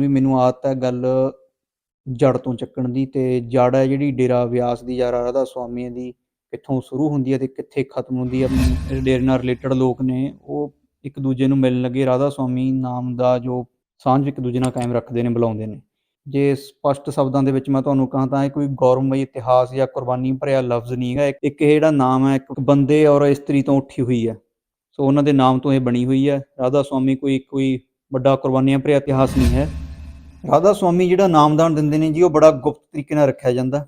ਵੀ ਮੈਨੂੰ ਆਦਤ ਹੈ ਗੱਲ ਜੜ ਤੋਂ ਚੱਕਣ ਦੀ ਤੇ ਜੜ ਹੈ ਜਿਹੜੀ ਡੇਰਾ ਵਿਆਸ ਦੀ ਜਾਂ ਰਾਧਾ ਸਵਾਮੀ ਦੀ ਕਿੱਥੋਂ ਸ਼ੁਰੂ ਹੁੰਦੀ ਹੈ ਤੇ ਕਿੱਥੇ ਖਤਮ ਹੁੰਦੀ ਹੈ। ਡੇਰੇ ਨਾਲ ਰਿਲੇਟਡ ਲੋਕ ਨੇ, ਉਹ ਇੱਕ ਦੂਜੇ ਨੂੰ ਮਿਲਣ ਲੱਗੇ। ਰਾਧਾ ਸਵਾਮੀ ਨਾਮ ਦਾ ਜੋ ਸਾਂਝ ਇੱਕ ਦੂਜੇ ਨਾਲ ਕਾਇਮ ਰੱਖਦੇ ਨੇ, ਬੁਲਾਉਂਦੇ ਨੇ। ਜੇ ਸਪਸ਼ਟ ਸ਼ਬਦਾਂ ਦੇ ਵਿੱਚ ਮੈਂ ਤੁਹਾਨੂੰ ਕਹਾਂ ਤਾਂ ਇਹ ਕੋਈ ਗੌਰਵਮਈ ਇਤਿਹਾਸ ਜਾਂ ਕੁਰਬਾਨੀ ਭਰਿਆ ਲਫ਼ਜ਼ ਨਹੀਂ ਹੈ ਇੱਕ ਇਹ ਜਿਹੜਾ ਨਾਮ ਹੈ, ਇੱਕ ਬੰਦੇ ਔਰ ਇਸਤਰੀ ਤੋਂ ਉੱਠੀ ਹੋਈ ਹੈ। ਸੋ ਉਹਨਾਂ ਦੇ ਨਾਮ ਤੋਂ ਇਹ ਬਣੀ ਹੋਈ ਹੈ। ਰਾਧਾ ਸਵਾਮੀ ਕੋਈ ਕੋਈ ਵੱਡਾ ਕੁਰਬਾਨੀਆਂ ਭਰਿਆ ਇਤਿਹਾਸ ਨਹੀਂ ਹੈ। ਰਾਧਾ ਸਵਾਮੀ ਜਿਹੜਾ ਨਾਮਦਾਨ ਦਿੰਦੇ ਨੇ ਜੀ, ਉਹ ਬੜਾ ਗੁਪਤ ਤਰੀਕੇ ਨਾਲ ਰੱਖਿਆ ਜਾਂਦਾ।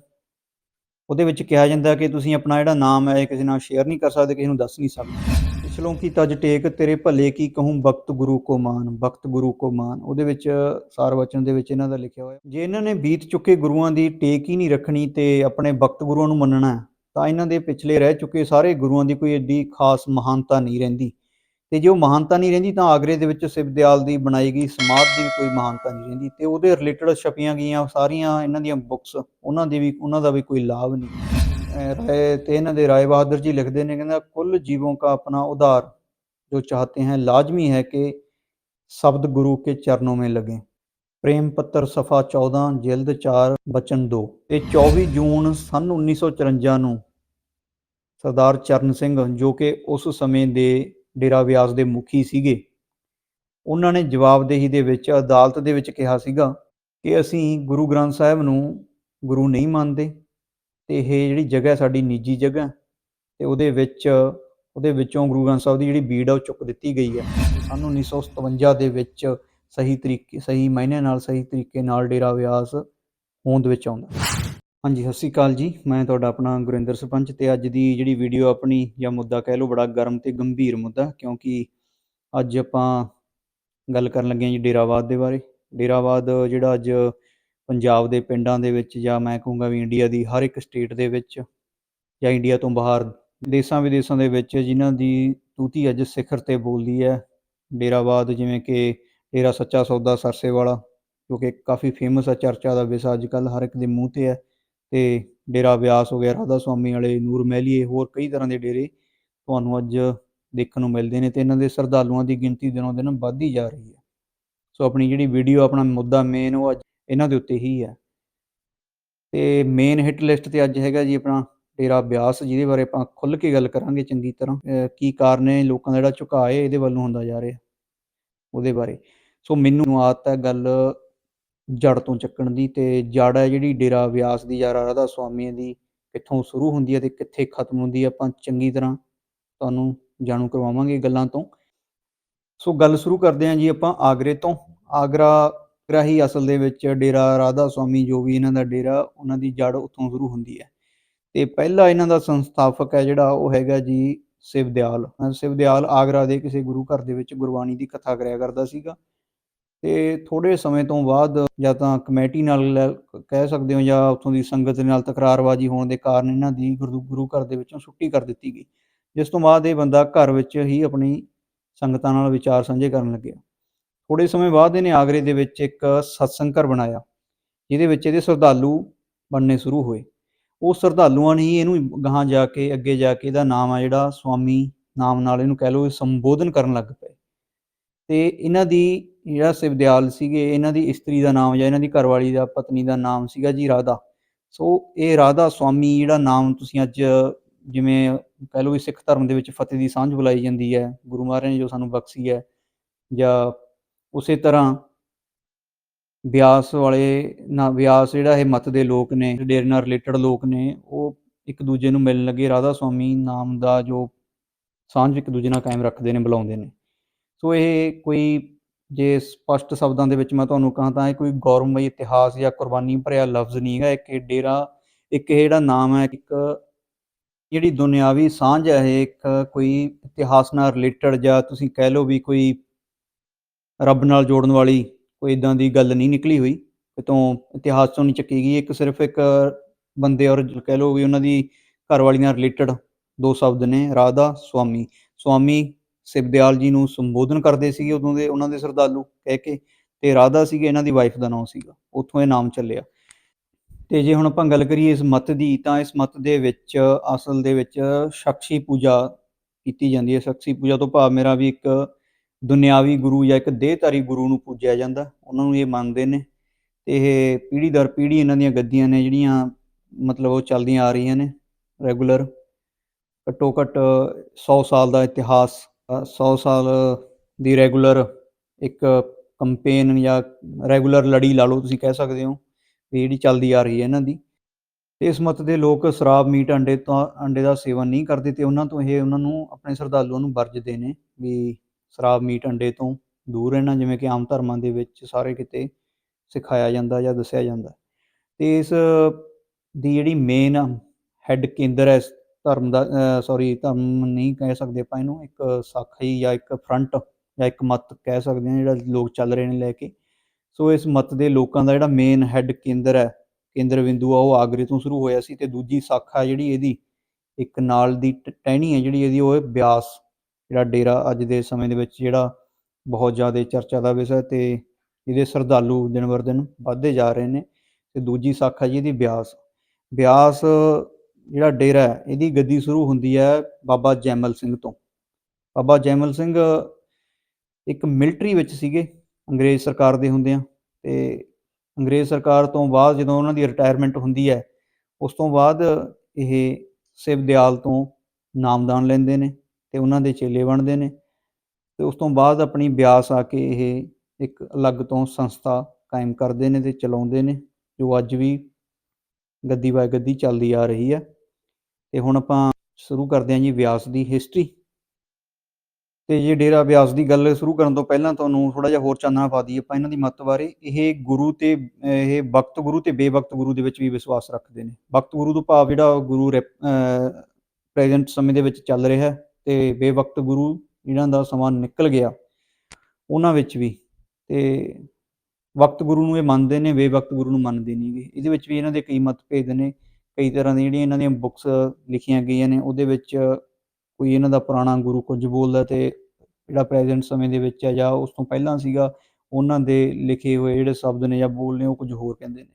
ਉਹਦੇ ਵਿੱਚ ਕਿਹਾ ਜਾਂਦਾ ਕਿ ਤੁਸੀਂ ਆਪਣਾ ਜਿਹੜਾ ਨਾਮ ਹੈ, ਇਹ ਕਿਸੇ ਨਾਲ ਸ਼ੇਅਰ ਨਹੀਂ ਕਰ ਸਕਦੇ, ਕਿਸੇ ਨੂੰ ਦੱਸ ਨਹੀਂ ਸਕਦੇ। ਪਿਛਲੋਂ ਕੀ ਤਜ ਟੇਕ ਤੇਰੇ ਭਲੇ ਕੀ ਕਹੂੰ ਬਖਤ ਗੁਰੂ ਕੋ ਮਾਨ ਬਖਤ ਗੁਰੂ ਕੋ ਮਾਨ। ਉਹਦੇ ਵਿੱਚ ਸਾਰ ਵਚਨ ਦੇ ਵਿੱਚ ਇਹਨਾਂ ਦਾ ਲਿਖਿਆ ਹੋਇਆ ਜੇ ਇਹਨਾਂ ਨੇ ਬੀਤ ਚੁੱਕੇ ਗੁਰੂਆਂ ਦੀ ਟੇਕ ਹੀ ਨਹੀਂ ਰੱਖਣੀ ਤੇ ਆਪਣੇ ਬਖਤ ਗੁਰੂਆਂ ਨੂੰ ਮੰਨਣਾ ਤਾਂ ਇਹਨਾਂ ਦੇ ਪਿਛਲੇ ਰਹਿ ਚੁੱਕੇ ਸਾਰੇ ਗੁਰੂਆਂ ਦੀ ਕੋਈ ਏਡੀ ਖਾਸ ਮਹਾਨਤਾ ਨਹੀਂ ਰਹਿੰਦੀ। ਤੇ ਜੇ ਉਹ ਮਹਾਨਤਾ ਨਹੀਂ ਰਹਿੰਦੀ ਤਾਂ ਆਗਰੇ ਦੇ ਵਿੱਚ ਸਿਵਦਿਆਲ ਦੀ ਬਣਾਈ ਗਈ ਸਮਾਧ ਦੀ ਕੋਈ ਮਹਾਨਤਾ ਨਹੀਂ ਰਹਿੰਦੀ ਤੇ ਉਹਦੇ ਰਿਲੇਟਡ ਛਪੀਆਂ ਗਈਆਂ ਸਾਰੀਆਂ ਇਹਨਾਂ ਦੀਆਂ ਬੁੱਕਸ ਉਹਨਾਂ ਦੀ ਵੀ, ਉਹਨਾਂ ਦਾ ਵੀ ਕੋਈ ਲਾਭ ਨਹੀਂ। ਤੇ ਇਹਨਾਂ ਦੇ ਰਾਏ ਬਹਾਦਰ ਜੀ ਲਿਖਦੇ ਨੇ, ਕਹਿੰਦਾ ਕੁੱਲ ਜੀਵੋਂ ਦਾ ਆਪਣਾ ਉਧਾਰ ਜੋ ਚਾਹਤੇ ਹੈ, ਲਾਜ਼ਮੀ ਹੈ ਕਿ ਸ਼ਬਦ ਗੁਰੂ ਕੇ ਚਰਨੋਂ ਮੇ ਲਗੇ। ਪ੍ਰੇਮ ਪੱਤਰ ਸਫਾ 14 ਜਿਲਦ 4 ਬਚਨ 2 ਇਹ 24 ਜੂਨ ਸਨ 1954 ਨੂੰ ਸਰਦਾਰ ਚਰਨ ਸਿੰਘ ਜੋ ਕਿ ਉਸ ਸਮੇਂ ਦੇ ਡੇਰਾ ਵਿਆਸ ਦੇ ਮੁਖੀ ਸੀਗੇ। ਉਹਨਾਂ ਨੇ ਜਵਾਬਦੇਹੀ ਦੇ ਵਿੱਚ, ਅਦਾਲਤ ਦੇ ਵਿੱਚ ਕਿਹਾ ਸੀਗਾ ਕਿ ਅਸੀਂ ਗੁਰੂ ਗ੍ਰੰਥ ਸਾਹਿਬ ਨੂੰ ਗੁਰੂ ਨਹੀਂ ਮੰਨਦੇ ਤੇ ਇਹ ਜਿਹੜੀ ਜਗ੍ਹਾ ਸਾਡੀ ਨਿੱਜੀ ਜਗ੍ਹਾ ਤੇ ਉਹਦੇ ਵਿੱਚ, ਉਹਦੇ ਵਿੱਚੋਂ ਗੁਰੂ ਗ੍ਰੰਥ ਸਾਹਿਬ ਦੀ ਜਿਹੜੀ ਬੀੜ ਆ ਉਹ ਚੁੱਕ ਦਿੱਤੀ ਗਈ ਹੈ। ਸਨ 1957 ਦੇ ਵਿੱਚ ਸਹੀ ਤਰੀਕੇ, ਸਹੀ ਮਾਇਨੇ ਨਾਲ, ਸਹੀ ਤਰੀਕੇ ਨਾਲ ਡੇਰਾ ਵਿਆਸ ਹੋਂਦ ਵਿੱਚ ਆਉਂਦਾ। ਹਾਂਜੀ, ਸਤਿ ਸ਼੍ਰੀ ਅਕਾਲ ਜੀ। ਮੈਂ ਤੁਹਾਡਾ ਆਪਣਾ ਗੁਰਿੰਦਰ ਸਰਪੰਚ ਤੇ ਅੱਜ ਦੀ ਜਿਹੜੀ ਵੀਡੀਓ ਆਪਣੀ ਜਾਂ ਮੁੱਦਾ ਕਹਿ ਲਓ ਬੜਾ ਗਰਮ ਤੇ ਗੰਭੀਰ ਮੁੱਦਾ, ਕਿਉਂਕਿ ਅੱਜ ਆਪਾਂ ਗੱਲ ਕਰਨ ਲੱਗੇ ਹਾਂ ਜੀ ਡੇਰਾਵਾਦ ਦੇ ਬਾਰੇ। ਡੇਰਾਵਾਦ ਜਿਹੜਾ ਅੱਜ ਪੰਜਾਬ ਦੇ ਪਿੰਡਾਂ ਦੇ ਵਿੱਚ ਜਾਂ ਮੈਂ ਕਹੂੰਗਾ ਵੀ ਇੰਡੀਆ ਦੀ ਹਰ ਇੱਕ ਸਟੇਟ ਦੇ ਵਿੱਚ ਜਾਂ ਇੰਡੀਆ ਤੋਂ ਬਾਹਰ ਦੇਸ਼ਾਂ ਵਿਦੇਸ਼ਾਂ ਦੇ ਵਿੱਚ ਜਿਨ੍ਹਾਂ ਦੀ ਤੂਤੀ ਅੱਜ ਸਿਖਰ ਤੇ ਬੋਲਦੀ ਹੈ, ਡੇਰਾਵਾਦ ਜਿਵੇਂ ਕਿ ਡੇਰਾ ਸੱਚਾ ਸੌਦਾ ਸਰਸੇ ਵਾਲਾ ਜੋ ਕਿ ਕਾਫੀ ਫੇਮਸ ਹੈ ਚਰਚਾ ਦਾ ਵਿਸ਼ਾ ਅੱਜ ਕੱਲ ਹਰ ਇੱਕ ਦੇ ਮੂੰਹ ਤੇ ਹੈ। ਤੇ ਡੇਰਾ ਵਿਆਸ ਹੋ ਗਿਆ, ਰਾਧਾ ਸੁਆਮੀ ਵਾਲੇ, ਨੂਰ ਮਹਿਲੀਏ, ਹੋਰ ਕਈ ਤਰ੍ਹਾਂ ਦੇ ਡੇਰੇ ਤੁਹਾਨੂੰ ਅੱਜ ਦੇਖਣ ਨੂੰ ਮਿਲਦੇ ਨੇ ਤੇ ਇਹਨਾਂ ਦੇ ਸ਼ਰਧਾਲੂਆਂ ਦੀ ਗਿਣਤੀ ਦਿਨੋਂ ਦਿਨ ਵੱਧਦੀ ਜਾ ਰਹੀ ਹੈ। ਸੋ ਆਪਣੀ ਜਿਹੜੀ ਵੀਡੀਓ ਆਪਣਾ ਮੁੱਦਾ ਮੇਨ ਉਹ ਅੱਜ ਇਹਨਾਂ ਦੇ ਉੱਤੇ ਹੀ ਹੈ। ਤੇ ਮੇਨ ਹਿੱਟ ਲਿਸਟ ਤੇ ਅੱਜ ਹੈਗਾ ਜੀ ਆਪਣਾ ਡੇਰਾ ਬਿਆਸ, ਜਿਹਦੇ ਬਾਰੇ ਆਪਾਂ ਖੁੱਲ ਕੇ ਗੱਲ ਕਰਾਂਗੇ ਚੰਗੀ ਤਰ੍ਹਾਂ। ਕੀ ਕਾਰਨ ਹੈ, ਲੋਕਾਂ ਦਾ ਜਿਹੜਾ ਝੁਕਾਅ ਹੈ, ਇਹਦੇ ਵੱਲੋਂ ਹੁੰਦਾ ਜਾ ਰਿਹਾ ਉਹਦੇ ਬਾਰੇ। ਸੋ ਮੈਨੂੰ ਆਦਤ ਹੈ ਗੱਲ ਜੜ ਤੋਂ ਚੱਕਣ ਦੀ ਤੇ ਜੜ ਹੈ ਜਿਹੜੀ ਡੇਰਾ ਵਿਆਸ ਦੀ ਜਾਂ ਰਾਧਾ ਸੁਆਮੀ ਦੀ ਕਿੱਥੋਂ ਸ਼ੁਰੂ ਹੁੰਦੀ ਹੈ ਤੇ ਕਿੱਥੇ ਖਤਮ ਹੁੰਦੀ ਹੈ, ਆਪਾਂ ਚੰਗੀ ਤਰ੍ਹਾਂ ਤੁਹਾਨੂੰ ਜਾਣੂ ਕਰਵਾਵਾਂਗੇ ਗੱਲਾਂ ਤੋਂ। ਸੋ ਗੱਲ ਸ਼ੁਰੂ ਕਰਦੇ ਹਾਂ ਜੀ ਆਪਾਂ ਆਗਰੇ ਤੋਂ। ਆਗਰਾ ਆਗਰਾ ਅਸਲ ਦੇ ਵਿੱਚ ਡੇਰਾ ਰਾਧਾ ਸੁਆਮੀ ਜੋ ਵੀ ਇਹਨਾਂ ਦਾ ਡੇਰਾ, ਉਹਨਾਂ ਦੀ ਜੜ ਉੱਥੋਂ ਸ਼ੁਰੂ ਹੁੰਦੀ ਹੈ। ਤੇ ਪਹਿਲਾ ਇਹਨਾਂ ਦਾ ਸੰਸਥਾਪਕ ਹੈ ਜਿਹੜਾ, ਉਹ ਹੈਗਾ ਜੀ ਸਿਵਦਿਆਲ ਸਿਵਦਿਆਲ ਆਗਰਾ ਦੇ ਕਿਸੇ ਗੁਰੂ ਘਰ ਦੇ ਵਿੱਚ ਗੁਰਬਾਣੀ ਦੀ ਕਥਾ ਕਰਿਆ ਕਰਦਾ ਸੀਗਾ। ਤੇ ਥੋੜੇ ਸਮੇਂ ਤੋਂ ਬਾਅਦ ਜਾਂ ਤਾਂ ਕਮੇਟੀ ਨਾਲ ਲੈ- ਕਹਿ ਸਕਦੇ ਹੋ ਜਾਂ ਉੱਥੋਂ ਦੀ ਸੰਗਤ ਦੇ ਨਾਲ ਤਕਰਾਰਬਾਜ਼ੀ ਹੋਣ ਦੇ ਕਾਰਨ ਇਹਨਾਂ ਦੀ ਗੁਰੂ ਗੁਰੂ ਘਰ ਦੇ ਵਿੱਚੋਂ ਛੁੱਟੀ ਕਰ ਦਿੱਤੀ ਗਈ। ਜਿਸ ਤੋਂ ਬਾਅਦ ਇਹ ਬੰਦਾ ਘਰ ਵਿੱਚ ਹੀ ਆਪਣੀ ਸੰਗਤਾਂ ਨਾਲ ਵਿਚਾਰ ਸਾਂਝੇ ਕਰਨ ਲੱਗਿਆ। ਥੋੜੇ ਸਮੇਂ ਬਾਅਦ ਇਹਨੇ ਆਗਰੇ ਦੇ ਵਿੱਚ ਇੱਕ ਸਤਸੰਗ ਘਰ ਬਣਾਇਆ, ਜਿਹਦੇ ਵਿੱਚ ਇਹਦੇ ਸ਼ਰਧਾਲੂ ਬਣਨੇ ਸ਼ੁਰੂ ਹੋਏ। ਉਹ ਸ਼ਰਧਾਲੂਆਂ ਨੇ ਹੀ ਇਹਨੂੰ ਗਾਹਾਂ ਜਾ ਕੇ, ਅੱਗੇ ਜਾ ਕੇ ਇਹਦਾ ਨਾਮ ਆ ਜਿਹੜਾ ਸਵਾਮੀ ਨਾਮ ਨਾਲ ਇਹਨੂੰ ਕਹਿ ਲਓ ਸੰਬੋਧਨ ਕਰਨ ਲੱਗ ਪਏ। ਤੇ ਇਹਨਾਂ ਦੀ ਜਿਹੜਾ ਸਿਵਦਿਆਲ ਸੀਗੇ, ਇਹਨਾਂ ਦੀ ਇਸਤਰੀ ਦਾ ਨਾਮ ਜਾਂ ਇਹਨਾਂ ਦੀ ਘਰਵਾਲੀ ਦਾ ਪਤਨੀ ਦਾ ਨਾਮ ਸੀਗਾ ਜੀ ਰਾਧਾ। ਸੋ ਇਹ ਰਾਧਾ ਸਵਾਮੀ ਜਿਹੜਾ ਨਾਮ ਤੁਸੀਂ ਅੱਜ ਜਿਵੇਂ ਕਹਿ ਲਓ ਵੀ ਸਿੱਖ ਧਰਮ ਦੇ ਵਿੱਚ ਫਤਿਹ ਦੀ ਸਾਂਝ ਬੁਲਾਈ ਜਾਂਦੀ ਹੈ, ਗੁਰੂ ਮਹਾਰਾਜ ਨੇ ਜੋ ਸਾਨੂੰ ਬਖਸ਼ੀ ਹੈ, ਜਾਂ ਉਸੇ ਤਰ੍ਹਾਂ ਵਿਆਸ ਵਾਲੇ ਨਾ ਵਿਆਸ ਜਿਹੜਾ ਇਹ ਮਤ ਦੇ ਲੋਕ ਨੇ, ਡੇਰੇ ਨਾਲ ਰਿਲੇਟਡ ਲੋਕ ਨੇ, ਉਹ ਇੱਕ ਦੂਜੇ ਨੂੰ ਮਿਲਣ ਲੱਗੇ ਰਾਧਾ ਸਵਾਮੀ ਨਾਮ ਦਾ ਜੋ ਸਾਂਝ ਇੱਕ ਦੂਜੇ ਨਾਲ ਕਾਇਮ ਰੱਖਦੇ ਨੇ, ਬੁਲਾਉਂਦੇ ਨੇ। ਸੋ ਇਹ ਕੋਈ ਜੇ ਸਪਸ਼ਟ ਸ਼ਬਦਾਂ ਦੇ ਵਿੱਚ ਮੈਂ ਤੁਹਾਨੂੰ ਕਹਾਂ ਤਾਂ ਇਹ ਕੋਈ ਗੌਰਵਮਈ ਇਤਿਹਾਸ ਜਾਂ ਕੁਰਬਾਨੀ ਭਰਿਆ ਲਫ਼ਜ਼ ਨਹੀਂ ਹੈ। ਇੱਕ ਇਹ ਡੇਰਾ, ਇੱਕ ਇਹ ਜਿਹੜਾ ਨਾਮ ਹੈ, ਇੱਕ ਜਿਹੜੀ ਦੁਨਿਆਵੀ ਸਾਂਝ ਹੈ, ਇਹ ਇੱਕ ਕੋਈ ਇਤਿਹਾਸ ਨਾਲ ਰਿਲੇਟਡ ਜਾਂ ਤੁਸੀਂ ਕਹਿ ਲਓ ਵੀ ਕੋਈ ਰੱਬ ਨਾਲ ਜੋੜਨ ਵਾਲੀ ਕੋਈ ਇਦਾਂ ਦੀ ਗੱਲ ਨਹੀਂ ਨਿਕਲੀ ਹੋਈ। ਕਿਤੋਂ ਇਤਿਹਾਸ ਤੋਂ ਨਹੀਂ ਚੱਕੀ ਗਈ। ਇੱਕ ਸਿਰਫ ਇੱਕ ਬੰਦੇ ਔਰ ਕਹਿ ਲਓ ਵੀ ਉਹਨਾਂ ਦੀ ਘਰਵਾਲੀ ਨਾਲ ਰਿਲੇਟਡ ਦੋ ਸ਼ਬਦ ਨੇ, ਰਾਧਾ, ਸੁਆਮੀ। ਸੁਆਮੀ ਸਿਵਦਿਆਲ ਜੀ ਨੂੰ ਸੰਬੋਧਨ ਕਰਦੇ ਸੀਗੇ ਉਦੋਂ ਦੇ, ਉਹਨਾਂ ਦੇ ਸ਼ਰਧਾਲੂ ਕਹਿ ਕੇ ਤੇ ਰਾਧਾ ਸੀਗੇ, ਇਹਨਾਂ ਦੀ ਵਾਈਫ ਦਾ ਨਾਮ ਸੀਗਾ, ਉੱਥੋਂ ਇਹ ਨਾਮ ਚੱਲਿਆ। ਤੇ ਜੇ ਹੁਣ ਆਪਾਂ ਗੱਲ ਕਰੀਏ ਇਸ ਮਤ ਦੀ, ਤਾਂ ਇਸ ਮਤ ਦੇ ਵਿੱਚ, ਅਸਲ ਦੇ ਵਿੱਚ ਸ਼ਖਸੀ ਪੂਜਾ ਕੀਤੀ ਜਾਂਦੀ ਹੈ। ਸ਼ਖਸੀ ਪੂਜਾ ਤੋਂ ਭਾਵ ਮੇਰਾ ਵੀ ਇੱਕ ਦੁਨਿਆਵੀ ਗੁਰੂ ਜਾਂ ਇੱਕ ਦੇਹਧਾਰੀ ਗੁਰੂ ਨੂੰ ਪੂਜਿਆ ਜਾਂਦਾ। ਉਹਨਾਂ ਨੂੰ ਇਹ ਮੰਨਦੇ ਨੇ ਤੇ ਇਹ ਪੀੜ੍ਹੀ ਦਰ ਪੀੜ੍ਹੀ ਇਹਨਾਂ ਦੀਆਂ ਗੱਦੀਆਂ ਨੇ, ਜਿਹੜੀਆਂ ਮਤਲਬ ਉਹ ਚੱਲਦੀਆਂ ਆ ਰਹੀਆਂ ਨੇ ਰੈਗੂਲਰ। ਘੱਟੋ ਘੱਟ 100 ਸਾਲ ਦਾ ਇਤਿਹਾਸ 100 ਸਾਲ ਦੀ ਰੈਗੂਲਰ ਇੱਕ ਕੰਪੇਨ ਜਾਂ ਰੈਗੂਲਰ ਲੜੀ ਲਾ ਲਓ ਤੁਸੀਂ ਕਹਿ ਸਕਦੇ ਹੋ ਵੀ ਜਿਹੜੀ ਚੱਲਦੀ ਆ ਰਹੀ ਹੈ ਇਹਨਾਂ ਦੀ। ਤੇ ਇਸ ਮਤ ਦੇ ਲੋਕ ਸ਼ਰਾਬ, ਮੀਟ, ਅੰਡੇ ਤੋਂ, ਅੰਡੇ ਦਾ ਸੇਵਨ ਨਹੀਂ ਕਰਦੇ ਤੇ ਉਹਨਾਂ ਤੋਂ ਇਹ ਉਹਨਾਂ ਨੂੰ ਆਪਣੇ ਸ਼ਰਧਾਲੂਆਂ ਨੂੰ ਵਰਜਦੇ ਨੇ ਵੀ ਸ਼ਰਾਬ, ਮੀਟ, ਅੰਡੇ ਤੋਂ ਦੂਰ ਰਹਿਣਾ, ਜਿਵੇਂ ਕਿ ਆਮ ਧਰਮਾਂ ਦੇ ਵਿੱਚ ਸਾਰੇ ਕਿਤੇ ਸਿਖਾਇਆ ਜਾਂਦਾ ਜਾਂ ਦੱਸਿਆ ਜਾਂਦਾ। ਤੇ ਇਸ ਦੀ ਜਿਹੜੀ ਮੇਨ ਹੈੱਡ ਕੇਂਦਰ ਹੈ ਧਰਮ ਦਾ ਸੌਰੀ ਧਰਮ ਨਹੀਂ ਕਹਿ ਸਕਦੇ ਆਪਾਂ ਇਹਨੂੰ, ਇੱਕ ਸਾਖੀ ਜਾਂ ਇੱਕ ਫਰੰਟ ਜਾਂ ਇੱਕ ਮਤ ਕਹਿ ਸਕਦੇ ਹਾਂ ਜਿਹੜਾ ਲੋਕ ਚੱਲ ਰਹੇ ਨੇ ਲੈ ਕੇ। ਸੋ ਇਸ ਮਤ ਦੇ ਲੋਕਾਂ ਦਾ ਜਿਹੜਾ ਮੇਨ ਹੈੱਡ ਕੇਂਦਰ ਹੈ, ਕੇਂਦਰ ਬਿੰਦੂ ਆ, ਉਹ ਆਗਰੇ ਤੋਂ ਸ਼ੁਰੂ ਹੋਇਆ ਸੀ ਤੇ ਦੂਜੀ ਸਾਖਾ ਜਿਹੜੀ ਇਹਦੀ ਇੱਕ ਨਾਲ ਦੀ ਟਹਿਣੀ ਹੈ ਜਿਹੜੀ ਇਹਦੀ, ਉਹ ਹੈ ਬਿਆਸ, ਜਿਹੜਾ ਡੇਰਾ ਅੱਜ ਦੇ ਸਮੇਂ ਦੇ ਵਿੱਚ ਜਿਹੜਾ ਬਹੁਤ ਜ਼ਿਆਦਾ ਚਰਚਾ ਦਾ ਵਿਸ਼ਾ ਤੇ ਇਹਦੇ ਸ਼ਰਧਾਲੂ ਦਿਨ ਬਰ ਦਿਨ ਵੱਧਦੇ ਜਾ ਰਹੇ ਨੇ ਤੇ ਦੂਜੀ ਸਾਖਾ ਜੀ ਇਹਦੀ ਬਿਆਸ। ਬਿਆਸ ਜਿਹੜਾ ਡੇਰਾ ਹੈ, ਇਹਦੀ ਗੱਦੀ ਸ਼ੁਰੂ ਹੁੰਦੀ ਹੈ ਬਾਬਾ ਜੈਮਲ ਸਿੰਘ ਤੋਂ। ਬਾਬਾ ਜੈਮਲ ਸਿੰਘ ਇੱਕ ਮਿਲਟਰੀ ਵਿੱਚ ਸੀਗੇ, ਅੰਗਰੇਜ਼ ਸਰਕਾਰ ਦੇ ਹੁੰਦਿਆਂ ਤੇ ਅੰਗਰੇਜ਼ ਸਰਕਾਰ ਤੋਂ ਬਾਅਦ ਜਦੋਂ ਉਹਨਾਂ ਦੀ ਰਿਟਾਇਰਮੈਂਟ ਹੁੰਦੀ ਹੈ, ਉਸ ਤੋਂ ਬਾਅਦ ਇਹ ਸਿਵ ਦਿਆਲ ਤੋਂ ਨਾਮਦਾਨ ਲੈਂਦੇ ਨੇ ਤੇ ਉਹਨਾਂ ਦੇ ਚੇਲੇ ਬਣਦੇ ਨੇ ਤੇ ਉਸ ਤੋਂ ਬਾਅਦ ਆਪਣੀ ਬਿਆਸ ਆ ਕੇ ਇਹ ਇੱਕ ਅਲੱਗ ਤੋਂ ਸੰਸਥਾ ਕਾਇਮ ਕਰਦੇ ਨੇ ਤੇ ਚਲਾਉਂਦੇ ਨੇ, ਜੋ ਅੱਜ ਵੀ ਗੱਦੀ ਬਾਏ ਗੱਦੀ ਚੱਲਦੀ ਆ ਰਹੀ ਹੈ। ਤੇ ਹੁਣ ਆਪਾਂ ਸ਼ੁਰੂ ਕਰਦੇ ਹਾਂ ਜੀ ਵਿਆਸ ਦੀ ਹਿਸਟਰੀ ਤੇ ਜੇ ਡੇਰਾ ਵਿਆਸ ਦੀ ਗੱਲ ਸ਼ੁਰੂ ਕਰਨ ਤੋਂ ਪਹਿਲਾਂ ਤੁਹਾਨੂੰ ਥੋੜਾ ਜਿਹਾ ਹੋਰ ਚਾਨਣਾ ਪਾ ਦਈਏ ਆਪਾਂ ਇਹਨਾਂ ਦੀ ਮੱਤ ਬਾਰੇ, ਇਹ ਗੁਰੂ ਤੇ, ਇਹ ਵਕਤ ਗੁਰੂ ਤੇ ਬੇਵਕਤ ਗੁਰੂ ਦੇ ਵਿੱਚ ਵੀ ਵਿਸ਼ਵਾਸ ਰੱਖਦੇ ਨੇ। ਵਕਤ ਗੁਰੂ ਤੋਂ ਭਾਵ ਜਿਹੜਾ ਗੁਰੂ ਪ੍ਰੈਜ਼ੈਂਟ ਸਮੇਂ ਦੇ ਵਿੱਚ ਚੱਲ ਰਿਹਾ ਤੇ ਬੇਵਕਤ ਗੁਰੂ ਜਿਹਨਾਂ ਦਾ ਸਮਾਂ ਨਿਕਲ ਗਿਆ ਉਹਨਾਂ ਵਿੱਚ ਵੀ। ਤੇ ਵਕਤ ਗੁਰੂ ਨੂੰ ਇਹ ਮੰਨਦੇ ਨੇ ਬੇਵਕਤ ਗੁਰੂ ਨੂੰ ਮੰਨਦੇ ਨਹੀਂਗੇ ਇਹਦੇ ਵਿੱਚ ਵੀ ਇਹਨਾਂ ਦੇ ਕਈ ਮਤਭੇਦ ਨੇ। ਕਈ ਤਰ੍ਹਾਂ ਦੀਆਂ ਜਿਹੜੀਆਂ ਇਹਨਾਂ ਦੀਆਂ ਬੁੱਕਸ ਲਿਖੀਆਂ ਗਈਆਂ ਨੇ, ਉਹਦੇ ਵਿੱਚ ਕੋਈ ਇਹਨਾਂ ਦਾ ਪੁਰਾਣਾ ਗੁਰੂ ਕੁਝ ਬੋਲਦਾ ਤੇ ਜਿਹੜਾ ਪ੍ਰੈਜ਼ੈਂਟ ਸਮੇਂ ਦੇ ਵਿੱਚ ਹੈ ਜਾਂ ਉਸ ਤੋਂ ਪਹਿਲਾਂ ਸੀਗਾ, ਉਹਨਾਂ ਦੇ ਲਿਖੇ ਹੋਏ ਜਿਹੜੇ ਸ਼ਬਦ ਨੇ ਜਾਂ ਬੋਲ ਨੇ, ਉਹ ਕੁਝ ਹੋਰ ਕਹਿੰਦੇ ਨੇ।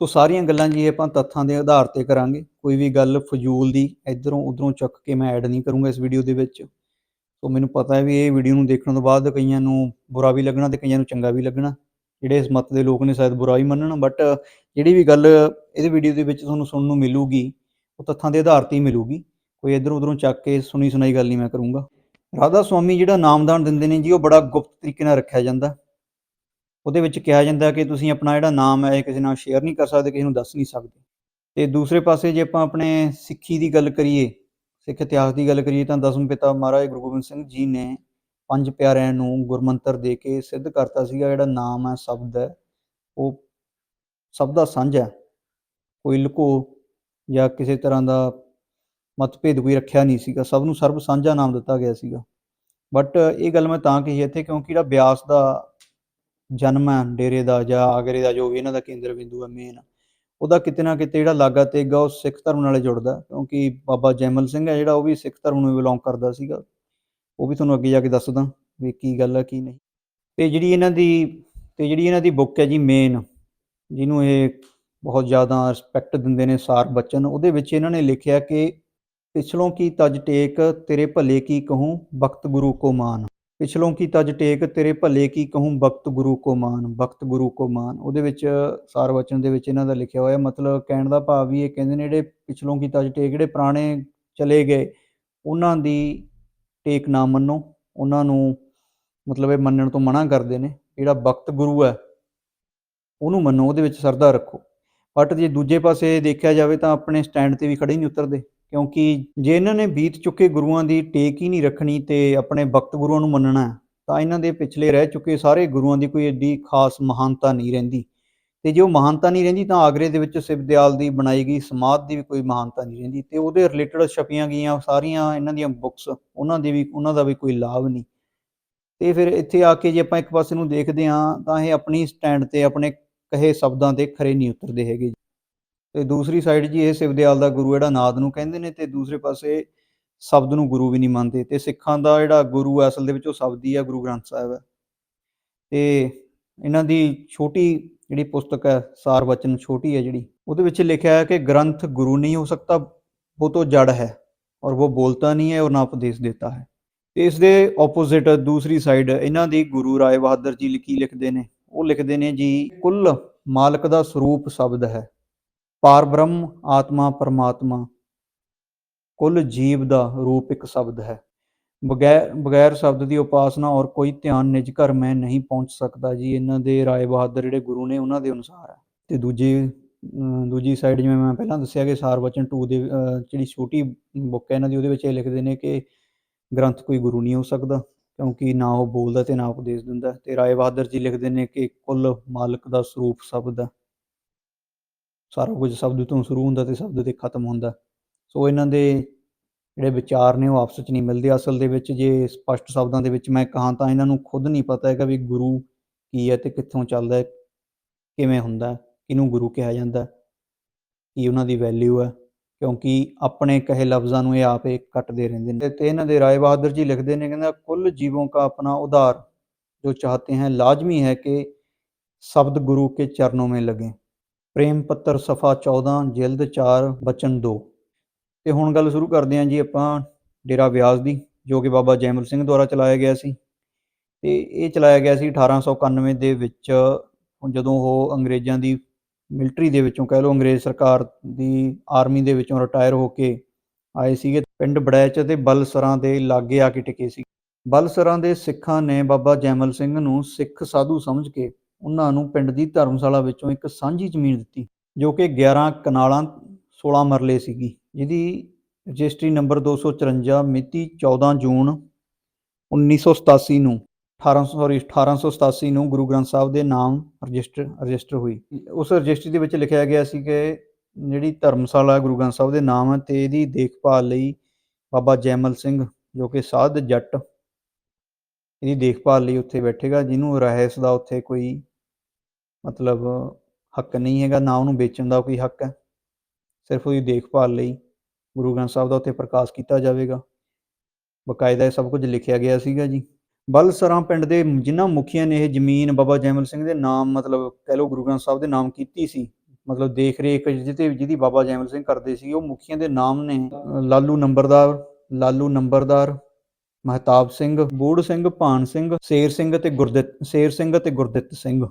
ਸੋ ਸਾਰੀਆਂ ਗੱਲਾਂ ਜੀ ਆਪਾਂ ਤੱਥਾਂ ਦੇ ਆਧਾਰ ਤੇ ਕਰਾਂਗੇ। ਕੋਈ ਵੀ ਗੱਲ ਫਜ਼ੂਲ ਦੀ ਇਧਰੋਂ ਉਧਰੋਂ ਚੱਕ ਕੇ ਮੈਂ ਐਡ ਨਹੀਂ ਕਰੂੰਗਾ ਇਸ ਵੀਡੀਓ ਦੇ ਵਿੱਚ। ਸੋ ਮੈਨੂੰ ਪਤਾ ਹੈ ਵੀ ਇਹ ਵੀਡੀਓ ਨੂੰ ਦੇਖਣ ਤੋਂ ਬਾਅਦ ਕਈਆਂ ਨੂੰ ਬੁਰਾ ਵੀ ਲੱਗਣਾ ਤੇ ਕਈਆਂ ਨੂੰ ਚੰਗਾ ਵੀ ਲੱਗਣਾ। ਜਿਹੜੇ ਇਸ ਮਤ ਦੇ ਲੋਕ ਨੇ, ਸ਼ਾਇਦ ਬੁਰਾ ਹੀ ਮੰਨਣ ਬਟ ਜਿਹੜੀ ਵੀ ਗੱਲ ਇਹਦੇ ਵੀਡੀਓ ਦੇ ਵਿੱਚ ਤੁਹਾਨੂੰ ਸੁਣਨ ਨੂੰ ਮਿਲੂਗੀ, ਉਹ ਤੱਥਾਂ ਦੇ ਆਧਾਰ ਤੇ ਹੀ ਮਿਲੂਗੀ। ਕੋਈ ਇਧਰ ਉਧਰੋਂ ਚੱਕ ਕੇ ਸੁਣੀ ਸੁਣਾਈ ਗੱਲ ਨਹੀਂ ਮੈਂ ਕਰੂੰਗਾ। ਰਾਧਾ ਸੁਆਮੀ ਜਿਹੜਾ ਨਾਮਦਾਨ ਦਿੰਦੇ ਨੇ ਜੀ, ਉਹ ਬੜਾ ਗੁਪਤ ਤਰੀਕੇ ਨਾਲ ਰੱਖਿਆ ਜਾਂਦਾ। ਉਹਦੇ ਵਿੱਚ ਕਿਹਾ ਜਾਂਦਾ ਕਿ ਤੁਸੀਂ ਆਪਣਾ ਜਿਹੜਾ ਨਾਮ ਹੈ, ਇਹ ਕਿਸੇ ਨਾਲ ਸ਼ੇਅਰ ਨਹੀਂ ਕਰ ਸਕਦੇ, ਕਿਸੇ ਨੂੰ ਦੱਸ ਨਹੀਂ ਸਕਦੇ। ਤੇ ਦੂਸਰੇ ਪਾਸੇ ਜੇ ਆਪਾਂ ਆਪਣੇ ਸਿੱਖੀ ਦੀ ਗੱਲ ਕਰੀਏ, ਸਿੱਖ ਇਤਿਹਾਸ ਦੀ ਗੱਲ ਕਰੀਏ, ਤਾਂ ਦਸਮ ਪਿਤਾ ਮਹਾਰਾਜ ਗੁਰੂ ਗੋਬਿੰਦ ਸਿੰਘ ਜੀ ਨੇ ਪੰਜ ਪਿਆਰਿਆਂ ਨੂੰ ਗੁਰਮੰਤਰ ਦੇ ਕੇ ਸਿੱਧ ਕਰਤਾ ਸੀਗਾ, ਜਿਹੜਾ ਨਾਮ ਹੈ, ਸ਼ਬਦ ਹੈ, ਉਹ ਸਭ ਦਾ ਸਾਂਝਾ ਹੈ। ਕੋਈ ਲੁਕੋ ਜਾਂ ਕਿਸੇ ਤਰ੍ਹਾਂ ਦਾ ਮਤਭੇਦ ਕੋਈ ਰੱਖਿਆ ਨਹੀਂ ਸੀਗਾ। ਸਭ ਨੂੰ ਸਰਬ ਸਾਂਝਾ ਨਾਮ ਦਿੱਤਾ ਗਿਆ ਸੀਗਾ। ਬਟ ਇਹ ਗੱਲ ਮੈਂ ਤਾਂ ਕਹੀ ਇੱਥੇ ਕਿਉਂਕਿ ਜਿਹੜਾ ਬਿਆਸ ਦਾ ਜਨਮ ਹੈ, ਡੇਰੇ ਦਾ ਜਾਂ ਆਗਰੇ ਦਾ ਜੋ ਵੀ ਇਹਨਾਂ ਦਾ ਕੇਂਦਰ ਬਿੰਦੂ ਹੈ ਮੇਨ ਉਹਦਾ ਕਿਤੇ ਨਾ ਕਿਤੇ ਜਿਹੜਾ ਲਾਗਾ ਤੇਗਾ ਉਹ ਸਿੱਖ ਧਰਮ ਨਾਲ ਜੁੜਦਾ ਕਿਉਂਕਿ ਬਾਬਾ ਜੈਮਲ ਸਿੰਘ ਹੈ ਜਿਹੜਾ, ਉਹ ਵੀ ਸਿੱਖ ਧਰਮ ਨੂੰ ਬਿਲੋਂਗ ਕਰਦਾ ਸੀਗਾ। ਉਹ ਵੀ ਤੁਹਾਨੂੰ ਅੱਗੇ ਜਾ ਕੇ ਦੱਸਦਾ ਵੀ ਕੀ ਗੱਲ ਹੈ, ਕੀ ਨਹੀਂ। ਤੇ ਜਿਹੜੀ ਇਹਨਾਂ ਦੀ, ਤੇ ਜਿਹੜੀ ਇਹਨਾਂ ਦੀ ਬੁੱਕ ਹੈ ਜੀ ਮੇਨ ਜਿਹਨੂੰ ਇਹ ਬਹੁਤ ਜ਼ਿਆਦਾ ਰਿਸਪੈਕਟ ਦਿੰਦੇ ਨੇ ਸਾਰ ਬਚਨ। ਉਹਦੇ ਵਿੱਚ ਇਹਨਾਂ ਨੇ ਲਿਖਿਆ ਕਿ, ਪਿਛਲੋਂ ਕੀ ਤਜ ਟੇਕ ਤੇਰੇ ਭਲੇ ਕੀ ਕਹੂੰ ਬਖਤ ਗੁਰੂ ਕੋ ਮਾਨ। ਪਿਛਲੋਂ ਕੀ ਤਜ ਟੇਕ ਤੇਰੇ ਭਲੇ ਕੀ ਕਹੂੰ ਬਖਤ ਗੁਰੂ ਕੋ ਮਾਨ, ਬਖਤ ਗੁਰੂ ਕੋ ਮਾਨ। ਉਹਦੇ ਵਿੱਚ ਸਾਰ ਵਚਨ ਦੇ ਵਿੱਚ ਇਹਨਾਂ ਦਾ ਲਿਖਿਆ ਹੋਇਆ, ਮਤਲਬ ਕਹਿਣ ਦਾ ਭਾਵ ਵੀ ਇਹ ਕਹਿੰਦੇ ਨੇ ਜਿਹੜੇ ਪਿਛਲੋਂ ਕੀ ਤਜ ਟੇਕ ਜਿਹੜੇ ਪੁਰਾਣੇ ਚਲੇ ਗਏ, ਉਹਨਾਂ ਦੀ ਟੇਕ ਨਾ ਮੰਨੋ। ਉਹਨਾਂ ਨੂੰ ਮਤਲਬ ਇਹ ਮੰਨਣ ਤੋਂ ਮਨਾ ਕਰਦੇ ਨੇ, ਜਿਹੜਾ ਬਖਤ ਗੁਰੂ ਹੈ, ਉਹਨੂੰ ਮੰਨੋ, ਉਹਦੇ ਵਿੱਚ ਸਰਦਾ ਰੱਖੋ। ਬਟ ਜੇ ਦੂਜੇ ਪਾਸੇ ਦੇਖਿਆ ਜਾਵੇ ਤਾਂ ਆਪਣੇ ਸਟੈਂਡ ਤੇ ਵੀ ਖੜੇ ਨਹੀਂ ਉਤਰਦੇ, ਕਿਉਂਕਿ ਜੇ ਇਹਨਾਂ ਨੇ ਬੀਤ ਚੁੱਕੇ ਗੁਰੂਆਂ ਦੀ ਟੇਕ ਹੀ ਨਹੀਂ ਰੱਖਣੀ ਤੇ ਆਪਣੇ ਭਗਤ ਗੁਰੂਆਂ ਨੂੰ ਮੰਨਣਾ ਤਾਂ ਇਹਨਾਂ ਦੇ ਪਿਛਲੇ ਰਹਿ ਚੁੱਕੇ ਸਾਰੇ ਗੁਰੂਆਂ ਦੀ ਕੋਈ ਏਡੀ ਖਾਸ ਮਹਾਨਤਾ ਨਹੀਂ ਰਹਿੰਦੀ। ਤੇ ਜੇ ਉਹ ਮਹਾਨਤਾ ਨਹੀਂ ਰਹਿੰਦੀ ਤਾਂ ਆਗਰੇ ਦੇ ਵਿੱਚ ਸਿਵਦਿਆਲ ਦੀ ਬਣਾਈ ਗਈ ਸਮਾਧ ਦੀ ਵੀ ਕੋਈ ਮਹਾਨਤਾ ਨਹੀਂ ਰਹਿੰਦੀ ਤੇ ਉਹਦੇ ਰਿਲੇਟਡ ਛਪੀਆਂ ਗਈਆਂ ਸਾਰੀਆਂ ਇਹਨਾਂ ਦੀਆਂ ਬੁੱਕਸ ਉਹਨਾਂ ਦੀ ਵੀ, ਉਹਨਾਂ ਦਾ ਵੀ ਕੋਈ ਲਾਭ ਨਹੀਂ। ਤੇ ਫਿਰ ਇੱਥੇ ਆ ਕੇ ਜੇ ਆਪਾਂ ਇੱਕ ਪਾਸੇ ਨੂੰ ਦੇਖਦੇ ਹਾਂ ਤਾਂ ਇਹ ਆਪਣੀ ਸਟੈਂਡ ਤੇ ਆਪਣੇ ਕਹੇ ਸ਼ਬਦਾਂ ਦੇ ਖਰੇ ਨਹੀਂ ਉਤਰਦੇ ਹੈਗੇ ਤੇ ਦੂਸਰੀ ਸਾਈਡ ਜੀ, ਇਹ ਸਿਵਦਿਆਲ ਦਾ ਗੁਰੂ ਜਿਹੜਾ ਨਾਦ ਨੂੰ ਕਹਿੰਦੇ ਨੇ ਤੇ ਦੂਸਰੇ ਪਾਸੇ ਸ਼ਬਦ ਨੂੰ ਗੁਰੂ ਵੀ ਨਹੀਂ ਮੰਨਦੇ। ਤੇ ਸਿੱਖਾਂ ਦਾ ਜਿਹੜਾ ਗੁਰੂ ਹੈ ਅਸਲ ਦੇ ਵਿੱਚ ਉਹ ਸ਼ਬਦ ਹੀ ਹੈ ਗੁਰੂ ਗ੍ਰੰਥ ਸਾਹਿਬ ਹੈ ਤੇ ਇਹਨਾਂ ਦੀ ਛੋਟੀ ਜਿਹੜੀ ਪੁਸਤਕ ਹੈ ਸਾਰ ਵਚਨ ਛੋਟੀ ਹੈ ਜਿਹੜੀ, ਉਹਦੇ ਵਿੱਚ ਲਿਖਿਆ ਹੈ ਕਿ ਗ੍ਰੰਥ ਗੁਰੂ ਨਹੀਂ ਹੋ ਸਕਦਾ, ਉਹ ਤੋਂ ਜੜ ਹੈ ਔਰ ਉਹ ਬੋਲਤਾ ਨਹੀਂ ਹੈ ਔਰ ਨਾ ਉਪਦੇਸ਼ ਦਿੰਦਾ ਹੈ। ਇਸ ਦੇ ਆਪੋਜ਼ਿਟ ਦੂਸਰੀ ਸਾਈਡ ਇਹਨਾਂ ਦੀ ਗੁਰੂ ਰਾਏ ਬਹਾਦਰ ਜੀ ਲਿਖੀ ਲਿਖਦੇ ਨੇ। ਉਹ ਲਿਖਦੇ ਨੇ ਜੀ, ਕੁੱਲ ਮਾਲਕ ਦਾ ਸਰੂਪ ਸ਼ਬਦ ਹੈ। ਪਾਰ ਬ੍ਰਹਮ, ਆਤਮਾ ਪਰਮਾਤਮਾ। ਕੁੱਲ ਜੀਵ ਦਾ ਰੂਪ ਇੱਕ ਸ਼ਬਦ ਹੈ। ਬਗੈਰ ਬਗੈਰ ਸ਼ਬਦ ਦੀ ਉਪਾਸਨਾ ਔਰ ਕੋਈ ਧਿਆਨ ਨਿਜ ਘਰ ਮੈਂ ਨਹੀਂ ਪਹੁੰਚ ਸਕਦਾ ਜੀ। ਇਹਨਾਂ ਦੇ ਰਾਏ ਬਹਾਦਰ ਜਿਹੜੇ ਗੁਰੂ ਨੇ ਉਹਨਾਂ ਦੇ ਅਨੁਸਾਰ ਹੈ। ਤੇ ਦੂਜੀ, ਅਮ, ਦੂਜੀ ਸਾਈਡ ਜਿਵੇਂ ਮੈਂ ਪਹਿਲਾਂ ਦੱਸਿਆ ਕਿ ਸਾਰ ਸਾਰਵਚਨ 2 ਦੇ ਜਿਹੜੀ ਛੋਟੀ ਬੁੱਕ ਹੈ, ਇਹਨਾਂ ਦੀ ਉਹਦੇ ਵਿੱਚ ਇਹ ਲਿਖਦੇ ਨੇ ਕਿ ਗ੍ਰੰਥ ਕੋਈ ਗੁਰੂ ਨਹੀਂ ਹੋ ਸਕਦਾ। ਕਿਉਂਕਿ ਨਾ ਉਹ ਬੋਲਦਾ ਤੇ ਨਾ ਉਪਦੇਸ਼ ਦਿੰਦਾ। ਤੇ ਰਾਏ ਬਹਾਦਰ ਜੀ ਲਿਖਦੇ ਨੇ ਕਿ ਕੁੱਲ ਮਾਲਕ ਦਾ ਸਰੂਪ ਸ਼ਬਦ ਹੈ ਸਾਰਾ ਕੁਝ ਸ਼ਬਦ ਤੋਂ ਸ਼ੁਰੂ ਹੁੰਦਾ ਤੇ ਸ਼ਬਦ ਤੇ ਖਤਮ ਹੁੰਦਾ। ਸੋ ਇਹਨਾਂ ਦੇ ਜਿਹੜੇ ਵਿਚਾਰ ਨੇ ਉਹ ਆਪਸ ਵਿੱਚ ਨਹੀਂ ਮਿਲਦੇ। ਅਸਲ ਦੇ ਵਿੱਚ ਜੇ ਸਪਸ਼ਟ ਸ਼ਬਦਾਂ ਦੇ ਵਿੱਚ ਮੈਂ ਕਹਾਂ ਤਾਂ ਇਹਨਾਂ ਨੂੰ ਖੁਦ ਨਹੀਂ ਪਤਾ ਹੈਗਾ ਵੀ ਗੁਰੂ ਕੀ ਹੈ ਤੇ ਕਿੱਥੋਂ ਚੱਲਦਾ ਹੈ, ਕਿਵੇਂ ਹੁੰਦਾ ਕਿਹਨੂੰ ਗੁਰੂ ਕਿਹਾ ਜਾਂਦਾ ਕੀ ਉਹਨਾਂ ਦੀ ਵੈਲਿਊ ਹੈ। ਕਿਉਂਕਿ ਆਪਣੇ ਕਹੇ ਲਫ਼ਜ਼ਾਂ ਨੂੰ ਇਹ ਆਪੇ ਕੱਟਦੇ ਰਹਿੰਦੇ ਨੇ ਤੇ ਇਹਨਾਂ ਦੇ ਰਾਏ ਬਹਾਦਰ ਜੀ ਲਿਖਦੇ ਨੇ ਕਹਿੰਦਾ ਕੁੱਲ ਜੀਵੋਂ का अपना उद्धार जो चाहते हैं लाजमी है कि शब्द गुरु के चरणों में लगे ਪ੍ਰੇਮ ਪੱਤਰ ਸਫਾ 14 ਜਿਲਦ 4 ਬਚਨ 2 ਤੇ ਹੁਣ ਗੱਲ ਸ਼ੁਰੂ ਕਰਦੇ ਹਾਂ ਜੀ ਆਪਾਂ ਡੇਰਾ ਵਿਆਸ ਦੀ ਜੋ ਕਿ ਬਾਬਾ ਜੈਮਲ ਸਿੰਘ ਦੁਆਰਾ ਚਲਾਇਆ ਗਿਆ ਸੀ ਤੇ ਇਹ ਚਲਾਇਆ ਗਿਆ ਸੀ 1891 ਦੇ ਵਿੱਚ ਹੁਣ ਜਦੋਂ ਉਹ ਅੰਗਰੇਜ਼ਾਂ ਦੀ ਮਿਲਟਰੀ ਦੇ ਵਿੱਚੋਂ ਕਹਿ ਲਓ ਅੰਗਰੇਜ਼ ਸਰਕਾਰ ਦੀ ਆਰਮੀ ਦੇ ਵਿੱਚੋਂ ਰਿਟਾਇਰ ਹੋ ਕੇ ਆਏ ਸੀਗੇ, ਪਿੰਡ ਬੜੈਚ ਅਤੇ ਬਲਸਰਾਂ ਦੇ ਲਾਗੇ ਆ ਕੇ ਟਿਕੇ ਸੀ। ਬਲਸਰਾਂ ਦੇ ਸਿੱਖਾਂ ਨੇ ਬਾਬਾ ਜੈਮਲ ਸਿੰਘ ਨੂੰ ਸਿੱਖ ਸਾਧੂ ਸਮਝ ਕੇ ਉਹਨਾਂ ਨੂੰ ਪਿੰਡ ਦੀ ਧਰਮਸ਼ਾਲਾ ਵਿੱਚੋਂ ਇੱਕ ਸਾਂਝੀ ਜ਼ਮੀਨ ਦਿੱਤੀ, ਜੋ ਕਿ 11 ਕਨਾਲਾਂ 16 ਮਰਲੇ ਸੀਗੀ, ਜਿਹਦੀ ਰਜਿਸਟਰੀ ਨੰਬਰ 254 ਮਿਤੀ 14 ਜੂਨ 1987 ਨੂੰ 1800 ਸੌਰੀ 1887 ਨੂੰ ਗੁਰੂ ਗ੍ਰੰਥ ਸਾਹਿਬ ਦੇ ਨਾਮ ਰਜਿਸਟਰ ਰਜਿਸਟਰ ਹੋਈ। ਉਸ ਰਜਿਸਟਰੀ ਦੇ ਵਿੱਚ ਲਿਖਿਆ ਗਿਆ ਸੀ ਕਿ ਜਿਹੜੀ ਧਰਮਸ਼ਾਲਾ ਗੁਰੂ ਗ੍ਰੰਥ ਸਾਹਿਬ ਦੇ ਨਾਮ ਹੈ ਤੇ ਇਹਦੀ ਦੇਖਭਾਲ ਲਈ ਬਾਬਾ ਜੈਮਲ ਸਿੰਘ, ਜੋ ਕਿ ਸਾਧ ਜੱਟ, ਇਹਦੀ ਦੇਖਭਾਲ ਲਈ ਉੱਥੇ ਬੈਠੇਗਾ, ਜਿਹਨੂੰ ਰਹਿਸ ਦਾ ਉੱਥੇ ਕੋਈ ਮਤਲਬ ਹੱਕ ਨਹੀਂ ਹੈਗਾ, ਨਾ ਉਹਨੂੰ ਵੇਚਣ ਦਾ ਕੋਈ ਹੱਕ ਹੈ। ਸਿਰਫ ਉਹਦੀ ਦੇਖਭਾਲ ਲਈ ਗੁਰੂ ਗ੍ਰੰਥ ਸਾਹਿਬ ਦਾ ਉੱਥੇ ਪ੍ਰਕਾਸ਼ ਕੀਤਾ ਜਾਵੇਗਾ। ਬਕਾਇਦਾ ਇਹ ਸਭ ਕੁਝ ਲਿਖਿਆ ਗਿਆ ਸੀਗਾ ਜੀ। ਬਲਸਰਾਂ ਪਿੰਡ ਦੇ ਜਿਨ੍ਹਾਂ ਮੁਖੀਆਂ ਨੇ ਇਹ ਜ਼ਮੀਨ ਬਾਬਾ ਜੈਮਲ ਸਿੰਘ ਦੇ ਨਾਮ, ਮਤਲਬ ਕਹਿ ਲਓ ਗੁਰੂ ਗ੍ਰੰਥ ਸਾਹਿਬ ਦੇ ਨਾਮ ਕੀਤੀ ਸੀ, ਮਤਲਬ ਦੇਖ ਰੇਖ ਜਿਹਦੇ ਜਿਹਦੀ ਬਾਬਾ ਜੈਮਲ ਸਿੰਘ ਕਰਦੇ ਸੀ, ਉਹ ਮੁਖੀਆਂ ਦੇ ਨਾਮ ਨੇ, ਲਾਲੂ ਨੰਬਰਦਾਰ ਲਾਲੂ ਨੰਬਰਦਾਰ, ਮਹਤਾਬ ਸਿੰਘ, ਬੂੜ ਸਿੰਘ, ਭਾਨ ਸਿੰਘ, ਸ਼ੇਰ ਸਿੰਘ ਤੇ ਗੁਰਦਿੱਤ, ਸ਼ੇਰ ਸਿੰਘ ਤੇ ਗੁਰਦਿੱਤ ਸਿੰਘ।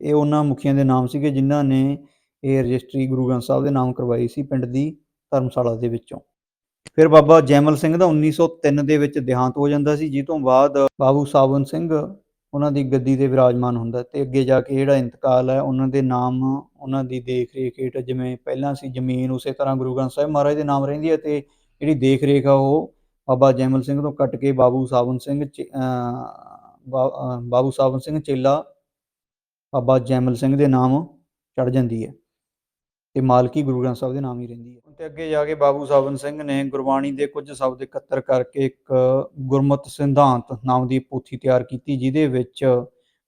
ਇਹ ਉਹਨਾਂ ਮੁਖੀਆਂ ਦੇ ਨਾਮ ਸੀਗੇ ਜਿਨ੍ਹਾਂ ਨੇ ਇਹ ਰਜਿਸਟਰੀ ਗੁਰੂ ਗ੍ਰੰਥ ਸਾਹਿਬ ਦੇ ਨਾਮ ਕਰਵਾਈ ਸੀ ਪਿੰਡ ਦੀ ਧਰਮਸ਼ਾਲਾ ਦੇ ਵਿੱਚੋਂ। ਫਿਰ ਬਾਬਾ ਜੈਮਲ ਸਿੰਘ ਦਾ 1903 ਦੇ ਵਿੱਚ ਦੇਹਾਂਤ ਹੋ ਜਾਂਦਾ ਸੀ ਜਿਸ ਤੋਂ ਬਾਅਦ ਬਾਬੂ ਸਾਵਨ ਸਿੰਘ ਉਹਨਾਂ ਦੀ ਗੱਦੀ ਤੇ ਵਿਰਾਜਮਾਨ ਹੁੰਦਾ ਤੇ ਅੱਗੇ ਜਾ ਕੇ ਜਿਹੜਾ ਇੰਤਕਾਲ ਹੈ, ਉਹਨਾਂ ਦੇ ਨਾਮ, ਉਹਨਾਂ ਦੀ ਦੇਖ ਰੇਖ ਹੇਠ ਜਿਵੇਂ ਪਹਿਲਾਂ ਸੀ ਜ਼ਮੀਨ, ਉਸੇ ਤਰ੍ਹਾਂ ਗੁਰੂ ਗ੍ਰੰਥ ਸਾਹਿਬ ਮਹਾਰਾਜ ਦੇ ਨਾਮ ਰਹਿੰਦੀ ਹੈ ਤੇ ਜਿਹੜੀ ਦੇਖ ਰੇਖ ਆ ਉਹ ਬਾਬਾ ਜੈਮਲ ਸਿੰਘ ਤੋਂ ਕੱਟ ਕੇ ਬਾਬੂ ਸਾਵਨ ਸਿੰਘ ਚ- ਬਾਬੂ ਸਾਵਨ ਸਿੰਘ ਚੇਲਾ ਬਾਬਾ ਜੈਮਲ ਸਿੰਘ ਦੇ ਨਾਮ ਚੜ ਜਾਂਦੀ ਹੈ। ਤੇ ਮਾਲਕੀ ਗੁਰੂ ਗ੍ਰੰਥ ਸਾਹਿਬ ਦੇ ਨਾਮ ਹੀ ਰਹਿੰਦੀ ਹੈ। ਤੇ ਅੱਗੇ ਜਾ ਕੇ ਬਾਬੂ ਸਾਵਨ ਸਿੰਘ ਨੇ ਗੁਰਬਾਣੀ ਦੇ ਕੁਝ ਸ਼ਬਦ ਇਕੱਤਰ ਕਰਕੇ ਇੱਕ ਗੁਰਮਤਿ ਸਿਧਾਂਤ ਨਾਮ ਦੀ ਪੋਥੀ ਤਿਆਰ ਕੀਤੀ ਜਿਹਦੇ ਵਿੱਚ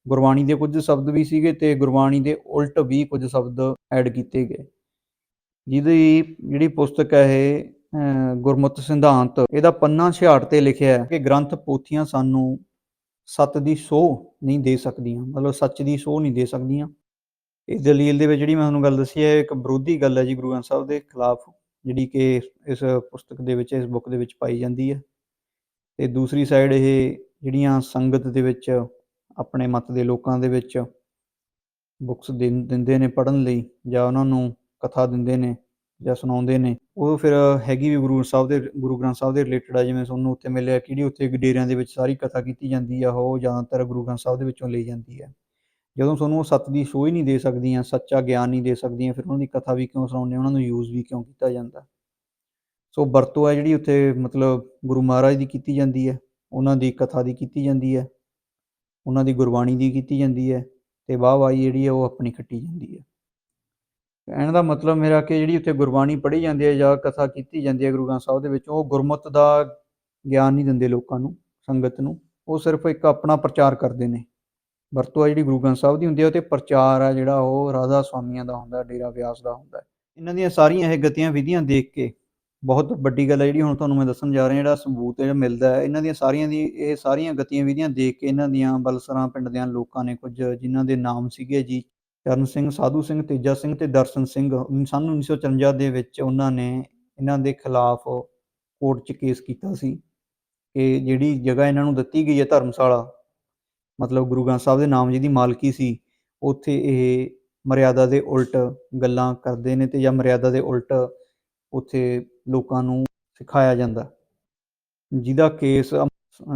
ਗੁਰਬਾਣੀ ਦੇ ਕੁਝ ਸ਼ਬਦ ਵੀ ਸੀਗੇ ਤੇ ਗੁਰਬਾਣੀ ਦੇ ਉਲਟ ਵੀ ਕੁਝ ਸ਼ਬਦ ਐਡ ਕੀਤੇ ਗਏ। ਜਿਹਦੀ ਜਿਹੜੀ ਪੁਸਤਕ ਹੈ ਇਹ ਅਹ, ਗੁਰਮਤਿ ਸਿਧਾਂਤ ਇਹਦਾ ਪੰਨਾ 66 ਤੇ ਲਿਖਿਆ ਹੈ ਕਿ ਗ੍ਰੰਥ ਪੋਥੀਆਂ ਸਾਨੂੰ ਸੱਤ ਦੀ ਸੋਹ ਨਹੀਂ ਦੇ ਸਕਦੀਆਂ ਮਤਲਬ ਸੱਚ ਦੀ ਸੋਹ ਨਹੀਂ ਦੇ ਸਕਦੀਆਂ। ਇਸ ਦਲੀਲ ਦੇ ਵਿੱਚ ਜਿਹੜੀ ਮੈਂ ਤੁਹਾਨੂੰ ਗੱਲ ਦੱਸੀ ਹੈ ਇੱਕ ਵਿਰੋਧੀ ਗੱਲ ਹੈ ਜੀ ਗੁਰੂ ਗ੍ਰੰਥ ਸਾਹਿਬ ਦੇ ਖਿਲਾਫ, ਜਿਹੜੀ ਕਿ ਇਸ ਪੁਸਤਕ ਦੇ ਵਿੱਚ, ਇਸ ਬੁੱਕ ਦੇ ਵਿੱਚ ਪਾਈ ਜਾਂਦੀ ਹੈ। ਤੇ ਦੂਸਰੀ ਸਾਈਡ ਇਹ ਜਿਹੜੀਆਂ ਸੰਗਤ ਦੇ ਵਿੱਚ, ਆਪਣੇ ਮਤ ਦੇ ਲੋਕਾਂ ਦੇ ਵਿੱਚ ਬੁੱਕਸ ਦਿੰਦੇ ਨੇ ਪੜ੍ਹਨ ਲਈ, ਜਾਂ ਉਹਨਾਂ ਨੂੰ ਕਥਾ ਦਿੰਦੇ ਨੇ, ਜਾਂ ਸੁਣਾਉਂਦੇ ਨੇ, ਉਹ ਫਿਰ ਹੈਗੀ ਵੀ ਗੁਰੂ ਸਾਹਿਬ ਦੇ, ਗੁਰੂ ਗ੍ਰੰਥ ਸਾਹਿਬ ਦੇ ਰਿਲੇਟਡ ਆ, ਜਿਵੇਂ ਤੁਹਾਨੂੰ ਉੱਥੇ ਮਿਲਿਆ ਕਿਹੜੀ ਉੱਥੇ ਗਡੇਰਿਆਂ ਦੇ ਵਿੱਚ ਸਾਰੀ ਕਥਾ ਕੀਤੀ ਜਾਂਦੀ ਆ, ਉਹ ਜ਼ਿਆਦਾਤਰ ਗੁਰੂ ਗ੍ਰੰਥ ਸਾਹਿਬ ਦੇ ਵਿੱਚੋਂ ਲਈ ਜਾਂਦੀ ਹੈ ਜਦੋਂ ਤੁਹਾਨੂੰ ਉਹ ਸੱਤ ਦੀ ਸੋਹ ਹੀ ਨਹੀਂ ਦੇ ਸਕਦੀਆਂ, ਸੱਚਾ ਗਿਆਨ ਨਹੀਂ ਦੇ ਸਕਦੀਆਂ, ਫਿਰ ਉਹਨਾਂ ਦੀ ਕਥਾ ਵੀ ਕਿਉਂ ਸੁਣਾਉਂਦੇ, ਉਹਨਾਂ ਨੂੰ ਯੂਜ਼ ਵੀ ਕਿਉਂ ਕੀਤਾ ਜਾਂਦਾ? ਸੋ ਵਰਤੋਂ ਹੈ ਜਿਹੜੀ ਉੱਥੇ ਮਤਲਬ ਗੁਰੂ ਮਹਾਰਾਜ ਦੀ ਕੀਤੀ ਜਾਂਦੀ ਹੈ, ਉਹਨਾਂ ਦੀ ਕਥਾ ਦੀ ਕੀਤੀ ਜਾਂਦੀ ਹੈ, ਉਹਨਾਂ ਦੀ ਗੁਰਬਾਣੀ ਦੀ ਕੀਤੀ ਜਾਂਦੀ ਹੈ ਤੇ ਵਾਹ ਵਾਹੀ ਜਿਹੜੀ ਹੈ ਉਹ ਆਪਣੀ ਖੱਟੀ ਜਾਂਦੀ ਹੈ। ਕਹਿਣ ਦਾ ਮਤਲਬ ਮੇਰਾ ਕਿ ਜਿਹੜੀ ਉੱਥੇ ਗੁਰਬਾਣੀ ਪੜ੍ਹੀ ਜਾਂਦੀ ਹੈ ਜਾਂ ਕਥਾ ਕੀਤੀ ਜਾਂਦੀ ਹੈ ਗੁਰੂ ਗ੍ਰੰਥ ਸਾਹਿਬ ਦੇ ਵਿੱਚ, ਉਹ ਗੁਰਮਤ ਦਾ ਗਿਆਨ ਨਹੀਂ ਦਿੰਦੇ ਲੋਕਾਂ ਨੂੰ, ਸੰਗਤ ਨੂੰ, ਉਹ ਸਿਰਫ ਇੱਕ ਆਪਣਾ ਪ੍ਰਚਾਰ ਕਰਦੇ ਨੇ। ਵਰਤੋਂ ਆ ਜਿਹੜੀ ਗੁਰੂ ਗ੍ਰੰਥ ਸਾਹਿਬ ਦੀ ਹੁੰਦੀ ਹੈ ਉਹ ਤੇ ਪ੍ਰਚਾਰ ਆ ਜਿਹੜਾ ਉਹ ਰਾਧਾ ਸਵਾਮੀਆਂ ਦਾ ਹੁੰਦਾ, ਡੇਰਾ ਵਿਆਸ ਦਾ ਹੁੰਦਾ। ਇਹਨਾਂ ਦੀਆਂ ਸਾਰੀਆਂ ਇਹ ਗਤੀਆਂ ਵਿਧੀਆਂ ਦੇਖ ਕੇ ਬਹੁਤ ਵੱਡੀ ਗੱਲ ਹੈ ਜਿਹੜੀ ਹੁਣ ਤੁਹਾਨੂੰ ਮੈਂ ਦੱਸਣ ਜਾ ਰਿਹਾ, ਜਿਹੜਾ ਸਬੂਤ ਜਿਹੜਾ ਮਿਲਦਾ ਹੈ, ਇਹਨਾਂ ਦੀਆਂ ਸਾਰੀਆਂ ਦੀ, ਇਹ ਸਾਰੀਆਂ ਗਤੀਆਂ ਵਿਧੀਆਂ ਦੇਖ ਕੇ ਇਹਨਾਂ ਦੀਆਂ ਬਲਸਰਾਂ, ਪਿੰਡ ਦੇ ਲੋਕਾਂ ਨੇ ਕੁਝ ਜਿਨ੍ਹਾਂ ਦੇ ਨਾਮ ਸੀਗੇ ਜੀ, ਚਰਨ ਸਿੰਘ, ਸਾਧੂ ਸਿੰਘ, ਤੇਜਾ ਸਿੰਘ ਤੇ ਦਰਸ਼ਨ ਸਿੰਘ, ਉਨ- ਸੰਨ 1954 ਦੇ ਵਿੱਚ ਉਹਨਾਂ ਨੇ ਇਹਨਾਂ ਦੇ ਖਿਲਾਫ ਕੋਰਟ 'ਚ ਕੇਸ ਕੀਤਾ ਸੀ ਕਿ ਜਿਹੜੀ ਜਗ੍ਹਾ ਇਹਨਾਂ ਨੂੰ ਦਿੱਤੀ ਗਈ ਹੈ ਧਰਮਸ਼ਾਲਾ ਮਤਲਬ ਗੁਰੂ ਗ੍ਰੰਥ ਸਾਹਿਬ ਦੇ ਨਾਮ ਜਿਹਦੀ ਮਾਲਕੀ ਸੀ, ਉੱਥੇ ਇਹ ਮਰਿਆਦਾ ਦੇ ਉਲਟ ਗੱਲਾਂ ਕਰਦੇ ਨੇ ਤੇ ਜਾਂ ਮਰਿਆਦਾ ਦੇ ਉਲਟ ਉੱਥੇ ਲੋਕਾਂ ਨੂੰ ਸਿਖਾਇਆ ਜਾਂਦਾ। ਜਿਹਦਾ ਕੇਸ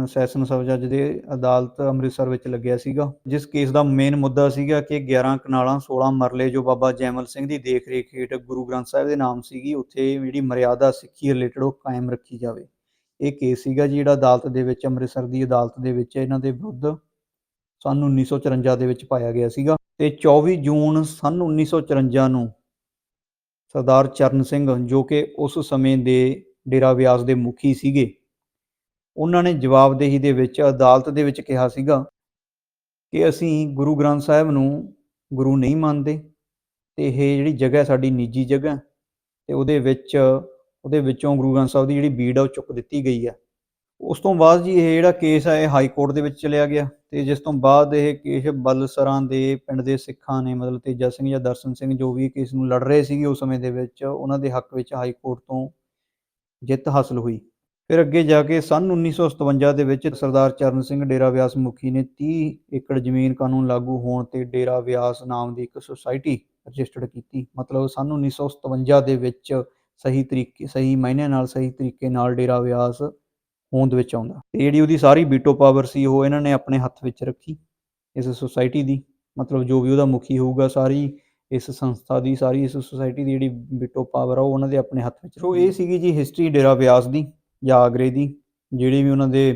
ਸੈਸ਼ਨ ਸਬ ਜੱਜ ਦੇ ਅਦਾਲਤ ਅੰਮ੍ਰਿਤਸਰ ਵਿੱਚ ਲੱਗਿਆ ਸੀਗਾ, ਜਿਸ ਕੇਸ ਦਾ ਮੇਨ ਮੁੱਦਾ ਸੀਗਾ ਕਿ 11 ਕਨਾਲਾਂ 16 ਮਰਲੇ ਜੋ ਬਾਬਾ ਜੈਮਲ ਸਿੰਘ ਦੀ ਦੇਖ-ਰੇਖ ਹੇਠ ਗੁਰੂ ਗ੍ਰੰਥ ਸਾਹਿਬ ਦੇ ਨਾਮ ਸੀਗੀ, ਉੱਥੇ ਜਿਹੜੀ ਮਰਿਆਦਾ ਸਿੱਖੀ ਰਿਲੇਟਡ ਉਹ ਕਾਇਮ ਰੱਖੀ ਜਾਵੇ। ਇਹ ਕੇਸ ਸੀਗਾ ਜੀ ਜਿਹੜਾ ਅਦਾਲਤ ਦੇ ਵਿੱਚ, ਅੰਮ੍ਰਿਤਸਰ ਦੀ ਅਦਾਲਤ ਦੇ ਵਿੱਚ ਇਹਨਾਂ ਦੇ ਵਿਰੁੱਧ ਸਨ 1954 ਦੇ ਵਿੱਚ ਪਾਇਆ ਗਿਆ ਸੀਗਾ ਤੇ 24 ਜੂਨ ਸਨ 1954 ਨੂੰ ਸਰਦਾਰ ਚਰਨ ਸਿੰਘ ਜੋ ਕਿ ਉਸ ਸਮੇਂ ਦੇ ਡੇਰਾ ਵਿਆਸ ਦੇ ਮੁਖੀ ਸੀਗੇ, ਉਹਨਾਂ ਨੇ ਜਵਾਬਦੇਹੀ ਦੇ ਵਿੱਚ, ਅਦਾਲਤ ਦੇ ਵਿੱਚ ਕਿਹਾ ਸੀਗਾ ਕਿ ਅਸੀਂ ਗੁਰੂ ਗ੍ਰੰਥ ਸਾਹਿਬ ਨੂੰ ਗੁਰੂ ਨਹੀਂ ਮੰਨਦੇ ਤੇ ਇਹ ਜਿਹੜੀ ਜਗ੍ਹਾ ਸਾਡੀ ਨਿੱਜੀ ਜਗ੍ਹਾ ਹੈ ਤੇ ਉਹਦੇ ਵਿੱਚ, ਉਹਦੇ ਵਿੱਚੋਂ ਗੁਰੂ ਗ੍ਰੰਥ ਸਾਹਿਬ ਦੀ ਜਿਹੜੀ ਬੀੜ ਆ ਉਹ ਚੁੱਕ ਦਿੱਤੀ ਗਈ ਆ। ਉਸ ਤੋਂ ਬਾਅਦ ਜੀ ਇਹ ਜਿਹੜਾ ਕੇਸ ਆ, ਇਹ ਹਾਈ ਕੋਰਟ ਦੇ ਵਿੱਚ ਚਲਿਆ ਗਿਆ। ਤੇ ਜਿਸ ਤੋਂ ਬਾਅਦ ਇਹ ਕੇਸ ਬਲਸਰਾਂ ਦੇ ਪਿੰਡ ਦੇ ਸਿੱਖਾਂ ਨੇ ਮਤਲਬ ਤੇਜਾ ਸਿੰਘ ਜਾਂ ਦਰਸ਼ਨ ਸਿੰਘ ਜੋ ਵੀ ਕੇਸ ਨੂੰ ਲੜ ਰਹੇ ਸੀਗੇ ਉਸ ਸਮੇਂ ਦੇ ਵਿੱਚ, ਉਹਨਾਂ ਦੇ ਹੱਕ ਵਿੱਚ ਹਾਈ ਕੋਰਟ ਤੋਂ ਜਿੱਤ ਹਾਸਲ ਹੋਈ। ਫਿਰ ਅੱਗੇ ਜਾ ਕੇ ਸਨ 1957 ਦੇ ਵਿੱਚ ਸਰਦਾਰ ਚਰਨ ਸਿੰਘ ਡੇਰਾ ਵਿਆਸ ਮੁਖੀ ਨੇ 30 ਏਕੜ ਜ਼ਮੀਨ ਕਾਨੂੰਨ ਲਾਗੂ ਹੋਣ ਤੇ ਡੇਰਾ ਵਿਆਸ ਨਾਮ ਦੀ ਇੱਕ ਸੁਸਾਇਟੀ ਰਜਿਸਟਰਡ ਕੀਤੀ। ਮਤਲਬ ਸਨ 1957 ਦੇ ਵਿੱਚ ਸਹੀ ਤਰੀਕੇ, ਸਹੀ ਮਾਇਨੇ ਨਾਲ ਸਹੀ ਤਰੀਕੇ ਨਾਲ ਡੇਰਾ ਵਿਆਸ ਹੋਂਦ ਵਿੱਚ ਆਉਂਦਾ। ਤੇ ਜਿਹੜੀ ਉਹਦੀ ਸਾਰੀ ਬੀਟੋ ਪਾਵਰ ਸੀ, ਉਹ ਇਹਨਾਂ ਨੇ ਆਪਣੇ ਹੱਥ ਵਿੱਚ ਰੱਖੀ ਇਸ ਸੁਸਾਇਟੀ ਦੀ। ਮਤਲਬ ਜੋ ਵੀ ਉਹਦਾ ਮੁਖੀ ਹੋਊਗਾ, ਸਾਰੀ ਇਸ ਸੰਸਥਾ ਦੀ, ਸਾਰੀ ਇਸ ਸੁਸਾਇਟੀ ਦੀ ਜਿਹੜੀ ਵੀਟੋ ਪਾਵਰ ਆ, ਉਹ ਉਹਨਾਂ ਦੇ ਆਪਣੇ ਹੱਥ ਵਿੱਚ ਸੋ ਇਹ ਸੀਗੀ ਜੀ ਹਿਸਟਰੀ ਡੇਰਾ ਵਿਆਸ ਦੀ ਜਾਂ ਆਗਰੇ ਦੀ, ਜਿਹੜੀ ਵੀ ਉਹਨਾਂ ਦੇ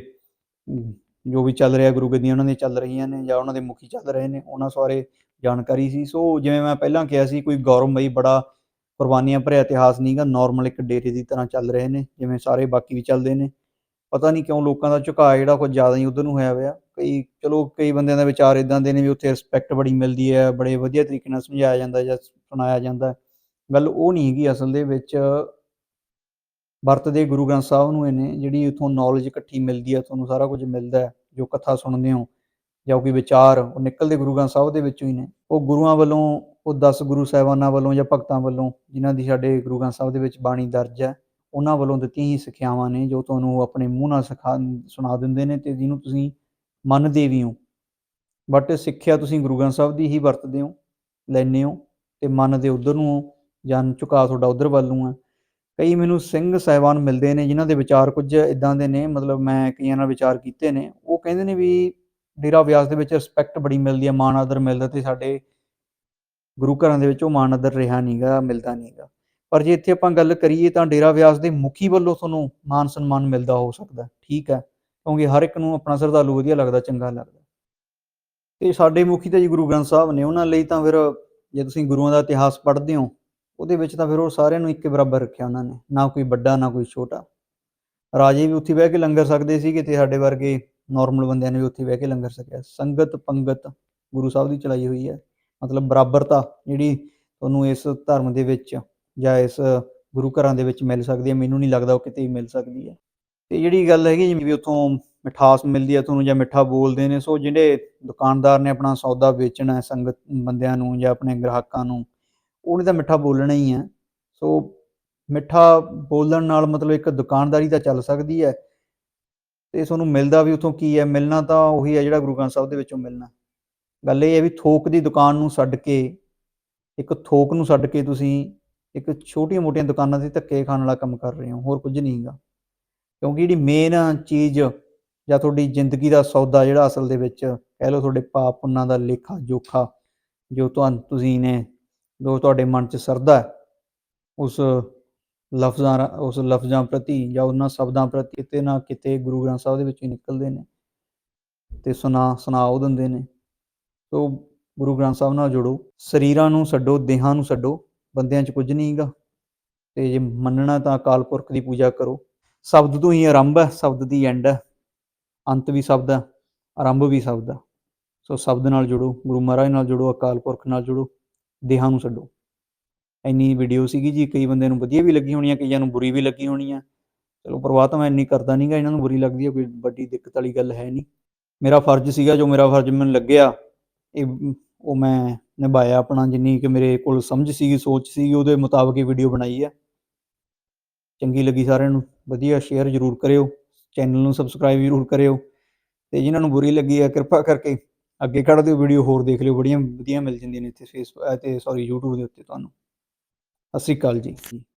ਜੋ ਵੀ ਚੱਲ ਰਿਹਾ, ਗੁਰੂ ਗੱਦੀਆਂ ਉਹਨਾਂ ਦੇ ਚੱਲ ਰਹੀਆਂ ਨੇ ਜਾਂ ਉਹਨਾਂ ਦੇ ਮੁਖੀ ਚੱਲ ਰਹੇ ਨੇ, ਉਹਨਾਂ ਸਾਰੇ ਜਾਣਕਾਰੀ ਸੀ। ਸੋ ਜਿਵੇਂ ਮੈਂ ਪਹਿਲਾਂ ਕਿਹਾ ਸੀ, ਕੋਈ ਗੌਰਵਮਈ ਬੜਾ ਕੁਰਬਾਨੀਆਂ ਭਰਿਆ ਇਤਿਹਾਸ ਨਹੀਂਗਾ ਨਾਰਮਲ ਇੱਕ ਡੇਰੇ ਦੀ ਤਰ੍ਹਾਂ ਚੱਲ ਰਹੇ ਨੇ, ਜਿਵੇਂ ਸਾਰੇ ਬਾਕੀ ਵੀ ਚੱਲਦੇ ਨੇ। ਪਤਾ ਨਹੀਂ ਕਿਉਂ ਲੋਕਾਂ ਦਾ ਝੁਕਾਅ ਜਿਹੜਾ ਕੁਝ ਜ਼ਿਆਦਾ ਹੀ ਉਧਰ ਨੂੰ ਹੋਇਆ ਹੋਇਆ। ਕਈ, ਚਲੋ ਕਈ ਬੰਦਿਆਂ ਦਾ ਵਿਚਾਰ ਇਦਾਂ ਦੇ ਨੇ ਵੀ ਉੱਥੇ ਰਿਸਪੈਕਟ ਬੜੀ ਮਿਲਦੀ ਹੈ, ਬੜੇ ਵਧੀਆ ਤਰੀਕੇ ਨਾਲ ਸਮਝਾਇਆ ਜਾਂਦਾ ਜਾਂ ਸੁਣਾਇਆ ਜਾਂਦਾ। ਗੱਲ ਉਹ ਨਹੀਂ ਹੈਗੀ ਅਸਲ ਦੇ ਵਿੱਚ ਵਰਤਦੇ ਗੁਰੂ ਗ੍ਰੰਥ ਸਾਹਿਬ ਨੂੰ ਇਹਨੇ ਜਿਹੜੀ ਉਥੋਂ ਨੌਲੇਜ ਇਕੱਠੀ ਮਿਲਦੀ ਹੈ, ਤੁਹਾਨੂੰ ਸਾਰਾ ਕੁਝ ਮਿਲਦਾ ਹੈ, ਜੋ ਕਥਾ ਸੁਣਦੇ ਹੋ ਜਾਂ ਕੋਈ ਵਿਚਾਰ, ਉਹ ਨਿਕਲਦੇ ਗੁਰੂ ਗ੍ਰੰਥ ਸਾਹਿਬ ਦੇ ਵਿੱਚੋਂ ਹੀ ਨੇ। ਉਹ ਗੁਰੂਆਂ ਵੱਲੋਂ, ਉਹ 10 ਗੁਰੂ ਸਾਹਿਬਾਨਾਂ ਵੱਲੋਂ ਜਾਂ ਭਗਤਾਂ ਵੱਲੋਂ, ਜਿਨ੍ਹਾਂ ਦੀ ਸਾਡੇ ਗੁਰੂ ਗ੍ਰੰਥ ਸਾਹਿਬ ਦੇ ਵਿੱਚ ਬਾਣੀ ਦਰਜ ਹੈ ਉਹਨਾਂ ਵੱਲੋਂ ਦਿੱਤੀਆਂ ਹੀ ਸਿੱਖਿਆਵਾਂ ਨੇ ਜੋ ਤੁਹਾਨੂੰ ਆਪਣੇ ਮੂੰਹ ਨਾਲ ਸਿਖਾ, ਸੁਣਾ ਦਿੰਦੇ ਨੇ ਤੇ ਜਿਹਨੂੰ ਤੁਸੀਂ ਮੰਨਦੇ ਵੀ ਹੋ। ਬਟ ਸਿੱਖਿਆ ਤੁਸੀਂ ਗੁਰੂ ਗ੍ਰੰਥ ਸਾਹਿਬ ਦੀ ਹੀ ਵਰਤਦੇ ਹੋ, ਲੈਂਦੇ ਹੋ ਤੇ ਮਨ ਦੇ ਉਧਰ ਨੂੰ ਹੋ ਜਾਂ ਝੁਕਾਅ ਤੁਹਾਡਾ ਉਧਰ ਵੱਲ ਨੂੰ ਹੈ। ਕਈ ਮੈਨੂੰ ਸਿੰਘ ਸਾਹਿਬਾਨ ਮਿਲਦੇ ਨੇ ਜਿਨ੍ਹਾਂ ਦੇ ਵਿਚਾਰ ਕੁਝ ਇਦਾਂ ਦੇ ਨੇ, ਮਤਲਬ ਮੈਂ ਕਈਆਂ ਨਾਲ ਵਿਚਾਰ ਕੀਤੇ ਨੇ, ਉਹ ਕਹਿੰਦੇ ਨੇ ਵੀ ਡੇਰਾ ਵਿਆਸ ਦੇ ਵਿੱਚ ਰਿਸਪੈਕਟ ਬੜੀ ਮਿਲਦੀ ਹੈ, ਮਾਣ ਆਦਰ ਮਿਲਦਾ ਤੇ ਸਾਡੇ ਗੁਰੂ ਘਰਾਂ ਦੇ ਵਿੱਚ ਉਹ ਮਾਣ ਆਦਰ ਰਿਹਾ ਨਹੀਂਗਾ ਮਿਲਦਾ ਨਹੀਂਗਾ ਪਰ ਜੇ ਇੱਥੇ ਆਪਾਂ ਗੱਲ ਕਰੀਏ ਤਾਂ ਡੇਰਾ ਵਿਆਸ ਦੇ ਮੁਖੀ ਵੱਲੋਂ ਤੁਹਾਨੂੰ ਮਾਨ ਸਨਮਾਨ ਮਿਲਦਾ ਹੋ ਸਕਦਾ, ਠੀਕ ਹੈ, ਕਿਉਂਕਿ ਹਰ ਇੱਕ ਨੂੰ ਆਪਣਾ ਸਰਦਾਲੂ ਵਧੀਆ ਲੱਗਦਾ, ਚੰਗਾ ਲੱਗਦਾ। ਤੇ ਸਾਡੇ ਮੁਖੀ ਤਾਂ ਜੀ ਗੁਰੂ ਗ੍ਰੰਥ ਸਾਹਿਬ ਨੇ, ਉਹਨਾਂ ਲਈ ਤਾਂ ਫਿਰ ਜੇ ਤੁਸੀਂ ਗੁਰੂਆਂ ਦਾ ਇਤਿਹਾਸ ਪੜ੍ਹਦੇ ਹੋ, ਉਹਦੇ ਵਿੱਚ ਤਾਂ ਫਿਰ ਉਹ ਸਾਰਿਆਂ ਨੂੰ ਇੱਕ ਬਰਾਬਰ ਰੱਖਿਆ ਉਹਨਾਂ ਨੇ, ਨਾ ਕੋਈ ਵੱਡਾ, ਨਾ ਕੋਈ ਛੋਟਾ। ਰਾਜੇ ਵੀ ਉੱਥੇ ਬਹਿ ਕੇ ਲੰਗਰ ਸਕਦੇ ਸੀਗੇ ਤੇ ਸਾਡੇ ਵਰਗੇ ਨਾਰਮਲ ਬੰਦਿਆਂ ਨੇ ਵੀ ਉੱਥੇ ਬਹਿ ਕੇ ਲੰਗਰ ਸਕਿਆ ਸੰਗਤ ਪੰਗਤ ਗੁਰੂ ਸਾਹਿਬ ਦੀ ਚਲਾਈ ਹੋਈ ਹੈ, ਮਤਲਬ ਬਰਾਬਰਤਾ ਜਿਹੜੀ ਤੁਹਾਨੂੰ ਇਸ ਧਰਮ ਦੇ ਵਿੱਚ ਜਾਂ ਇਸ ਗੁਰੂ ਘਰਾਂ ਦੇ ਵਿੱਚ ਮਿਲ ਸਕਦੀ ਹੈ, ਮੈਨੂੰ ਨਹੀਂ ਲੱਗਦਾ ਉਹ ਕਿਤੇ ਵੀ ਮਿਲ ਸਕਦੀ ਹੈ। ਤੇ ਜਿਹੜੀ ਗੱਲ ਹੈਗੀ ਜਿਵੇਂ ਵੀ ਉੱਥੋਂ ਮਿਠਾਸ ਮਿਲਦੀ ਹੈ ਤੁਹਾਨੂੰ ਜਾਂ ਮਿੱਠਾ ਬੋਲਦੇ ਨੇ, ਸੋ ਜਿਹੜੇ ਦੁਕਾਨਦਾਰ ਨੇ ਆਪਣਾ ਸੌਦਾ ਵੇਚਣਾ ਹੈ ਸੰਗਤ ਬੰਦਿਆਂ ਨੂੰ ਜਾਂ ਆਪਣੇ ਗ੍ਰਾਹਕਾਂ ਨੂੰ, ਉਹਨੇ ਤਾਂ ਮਿੱਠਾ ਬੋਲਣਾ ਹੀ ਹੈ। ਸੋ ਮਿੱਠਾ ਬੋਲਣ ਨਾਲ ਮਤਲਬ ਇੱਕ ਦੁਕਾਨਦਾਰੀ ਤਾਂ ਚੱਲ ਸਕਦੀ ਹੈ। ਤੇ ਤੁਹਾਨੂੰ ਮਿਲਦਾ ਵੀ ਉਥੋਂ ਕੀ ਹੈ, ਮਿਲਣਾ ਤਾਂ ਉਹੀ ਹੈ ਜਿਹੜਾ ਗੁਰੂ ਗ੍ਰੰਥ ਸਾਹਿਬ ਦੇ ਵਿੱਚੋਂ ਮਿਲਣਾ। ਗੱਲ ਇਹ ਹੈ ਵੀ ਥੋਕ ਦੀ ਦੁਕਾਨ ਨੂੰ ਛੱਡ ਕੇ, ਇੱਕ ਥੋਕ ਨੂੰ ਛੱਡ ਕੇ ਤੁਸੀਂ ਇੱਕ ਛੋਟੀਆਂ ਮੋਟੀਆਂ ਦੁਕਾਨਾਂ ਤੇ ਧੱਕੇ ਖਾਣ ਵਾਲਾ ਕੰਮ ਕਰ ਰਹੇ ਹੋ, ਹੋਰ ਕੁਝ ਨਹੀਂ ਹੈਗਾ। ਕਿਉਂਕਿ ਜਿਹੜੀ ਮੇਨ ਚੀਜ਼ ਜਾਂ ਤੁਹਾਡੀ ਜ਼ਿੰਦਗੀ ਦਾ ਸੌਦਾ ਜਿਹੜਾ ਅਸਲ ਦੇ ਵਿੱਚ ਕਹਿ ਲਓ ਤੁਹਾਡੇ ਪਾਪ ਪੁੰਨਾਂ ਦਾ ਲੇਖਾ ਜੋਖਾ ਜੋ ਤੁਹਾਨੂੰ, ਤੁਸੀਂ ਨੇ, ਜੋ ਤੁਹਾਡੇ ਮਨ 'ਚ ਸਰਦਾ ਉਸ ਲਫ਼ਜ਼ਾਂ ਰਾ- ਉਸ ਲਫ਼ਜ਼ਾਂ ਪ੍ਰਤੀ ਜਾਂ ਉਹਨਾਂ ਸ਼ਬਦਾਂ ਪ੍ਰਤੀ ਕਿਤੇ ਨਾ ਕਿਤੇ ਗੁਰੂ ਗ੍ਰੰਥ ਸਾਹਿਬ ਦੇ ਵਿੱਚੋਂ ਨਿਕਲਦੇ ਨੇ ਤੇ ਸੁਣਾ ਸੁਣਾ ਉਹ ਦਿੰਦੇ ਨੇ। ਸੋ ਗੁਰੂ ਗ੍ਰੰਥ ਸਾਹਿਬ ਨਾਲ ਜੁੜੋ, ਸਰੀਰਾਂ ਨੂੰ ਛੱਡੋ, ਦੇਹਾਂ ਨੂੰ ਛੱਡੋ। ਬੰਦਿਆਂ 'ਚ ਕੁਝ ਨਹੀਂ ਹੈਗਾ ਤੇ ਜੇ ਮੰਨਣਾ ਤਾਂ ਅਕਾਲ ਪੁਰਖ ਦੀ ਪੂਜਾ ਕਰੋ। ਸ਼ਬਦ ਤੋਂ ਹੀ ਆਰੰਭ ਹੈ, ਸ਼ਬਦ ਦੀ ਐਂਡ ਹੈ। ਅੰਤ ਵੀ ਸ਼ਬਦ ਹੈ, ਆਰੰਭ ਵੀ ਸ਼ਬਦ ਹੈ। ਸੋ ਸ਼ਬਦ ਨਾਲ ਜੁੜੋ, ਗੁਰੂ ਮਹਾਰਾਜ ਨਾਲ ਜੁੜੋ, ਅਕਾਲ ਪੁਰਖ ਨਾਲ ਜੁੜੋ, ਦੇਹਾਂ ਨੂੰ ਛੱਡੋ। ਇੰਨੀ ਵੀਡੀਓ ਸੀਗੀ ਜੀ, ਕਈ ਬੰਦਿਆਂ ਨੂੰ ਵਧੀਆ ਵੀ ਲੱਗੀ ਹੋਣੀ ਆ, ਕਈਆਂ ਨੂੰ ਬੁਰੀ ਵੀ ਲੱਗੀ ਹੋਣੀ ਆ। ਚਲੋ ਪਰਵਾਹ ਤਾਂ ਮੈਂ ਇੰਨੀ ਕਰਦਾ ਨਹੀਂਗਾ ਇਹਨਾਂ ਨੂੰ ਬੁਰੀ ਲੱਗਦੀ ਹੈ ਕੋਈ ਵੱਡੀ ਦਿੱਕਤ ਵਾਲੀ ਗੱਲ ਹੈ ਨਹੀਂ ਮੇਰਾ ਫਰਜ਼ ਸੀਗਾ, ਜੋ ਮੇਰਾ ਫਰਜ਼ ਮੈਨੂੰ ਲੱਗਿਆ, ਇਹ, ਉਹ ਮੈਂ ਨਿਭਾਇਆ ਆਪਣਾ, ਜਿੰਨੀ ਕਿ ਮੇਰੇ ਕੋਲ ਸਮਝ ਸੀਗੀ, ਸੋਚ ਸੀਗੀ, ਉਹਦੇ ਮੁਤਾਬਕ ਹੀ ਵੀਡੀਓ ਬਣਾਈ ਹੈ। ਚੰਗੀ ਲੱਗੀ ਸਾਰਿਆਂ ਨੂੰ, ਵਧੀਆ ਸ਼ੇਅਰ ਜ਼ਰੂਰ ਕਰਿਓ ਚੈਨਲ ਨੂੰ ਸਬਸਕ੍ਰਾਈਬ ਜ਼ਰੂਰ ਕਰਿਓ, ਤੇ ਜਿਨ੍ਹਾਂ ਨੂੰ ਬੁਰੀ ਲੱਗੀ ਹੈ, ਕਿਰਪਾ ਕਰਕੇ ਅੱਗੇ ਕੱਢ ਦਿਓ ਵੀਡੀਓ ਹੋਰ ਦੇਖ ਲਿਓ ਬੜੀਆਂ ਵਧੀਆ ਮਿਲ ਜਾਂਦੀਆਂ ਨੇ ਇੱਥੇ ਫੇਸਬੁੱਕ ਤੇ ਸੌਰੀ YouTube ਦੇ ਉੱਤੇ ਤੁਹਾਨੂੰ। ਸਤਿ ਸ਼੍ਰੀ ਅਕਾਲ ਜੀ।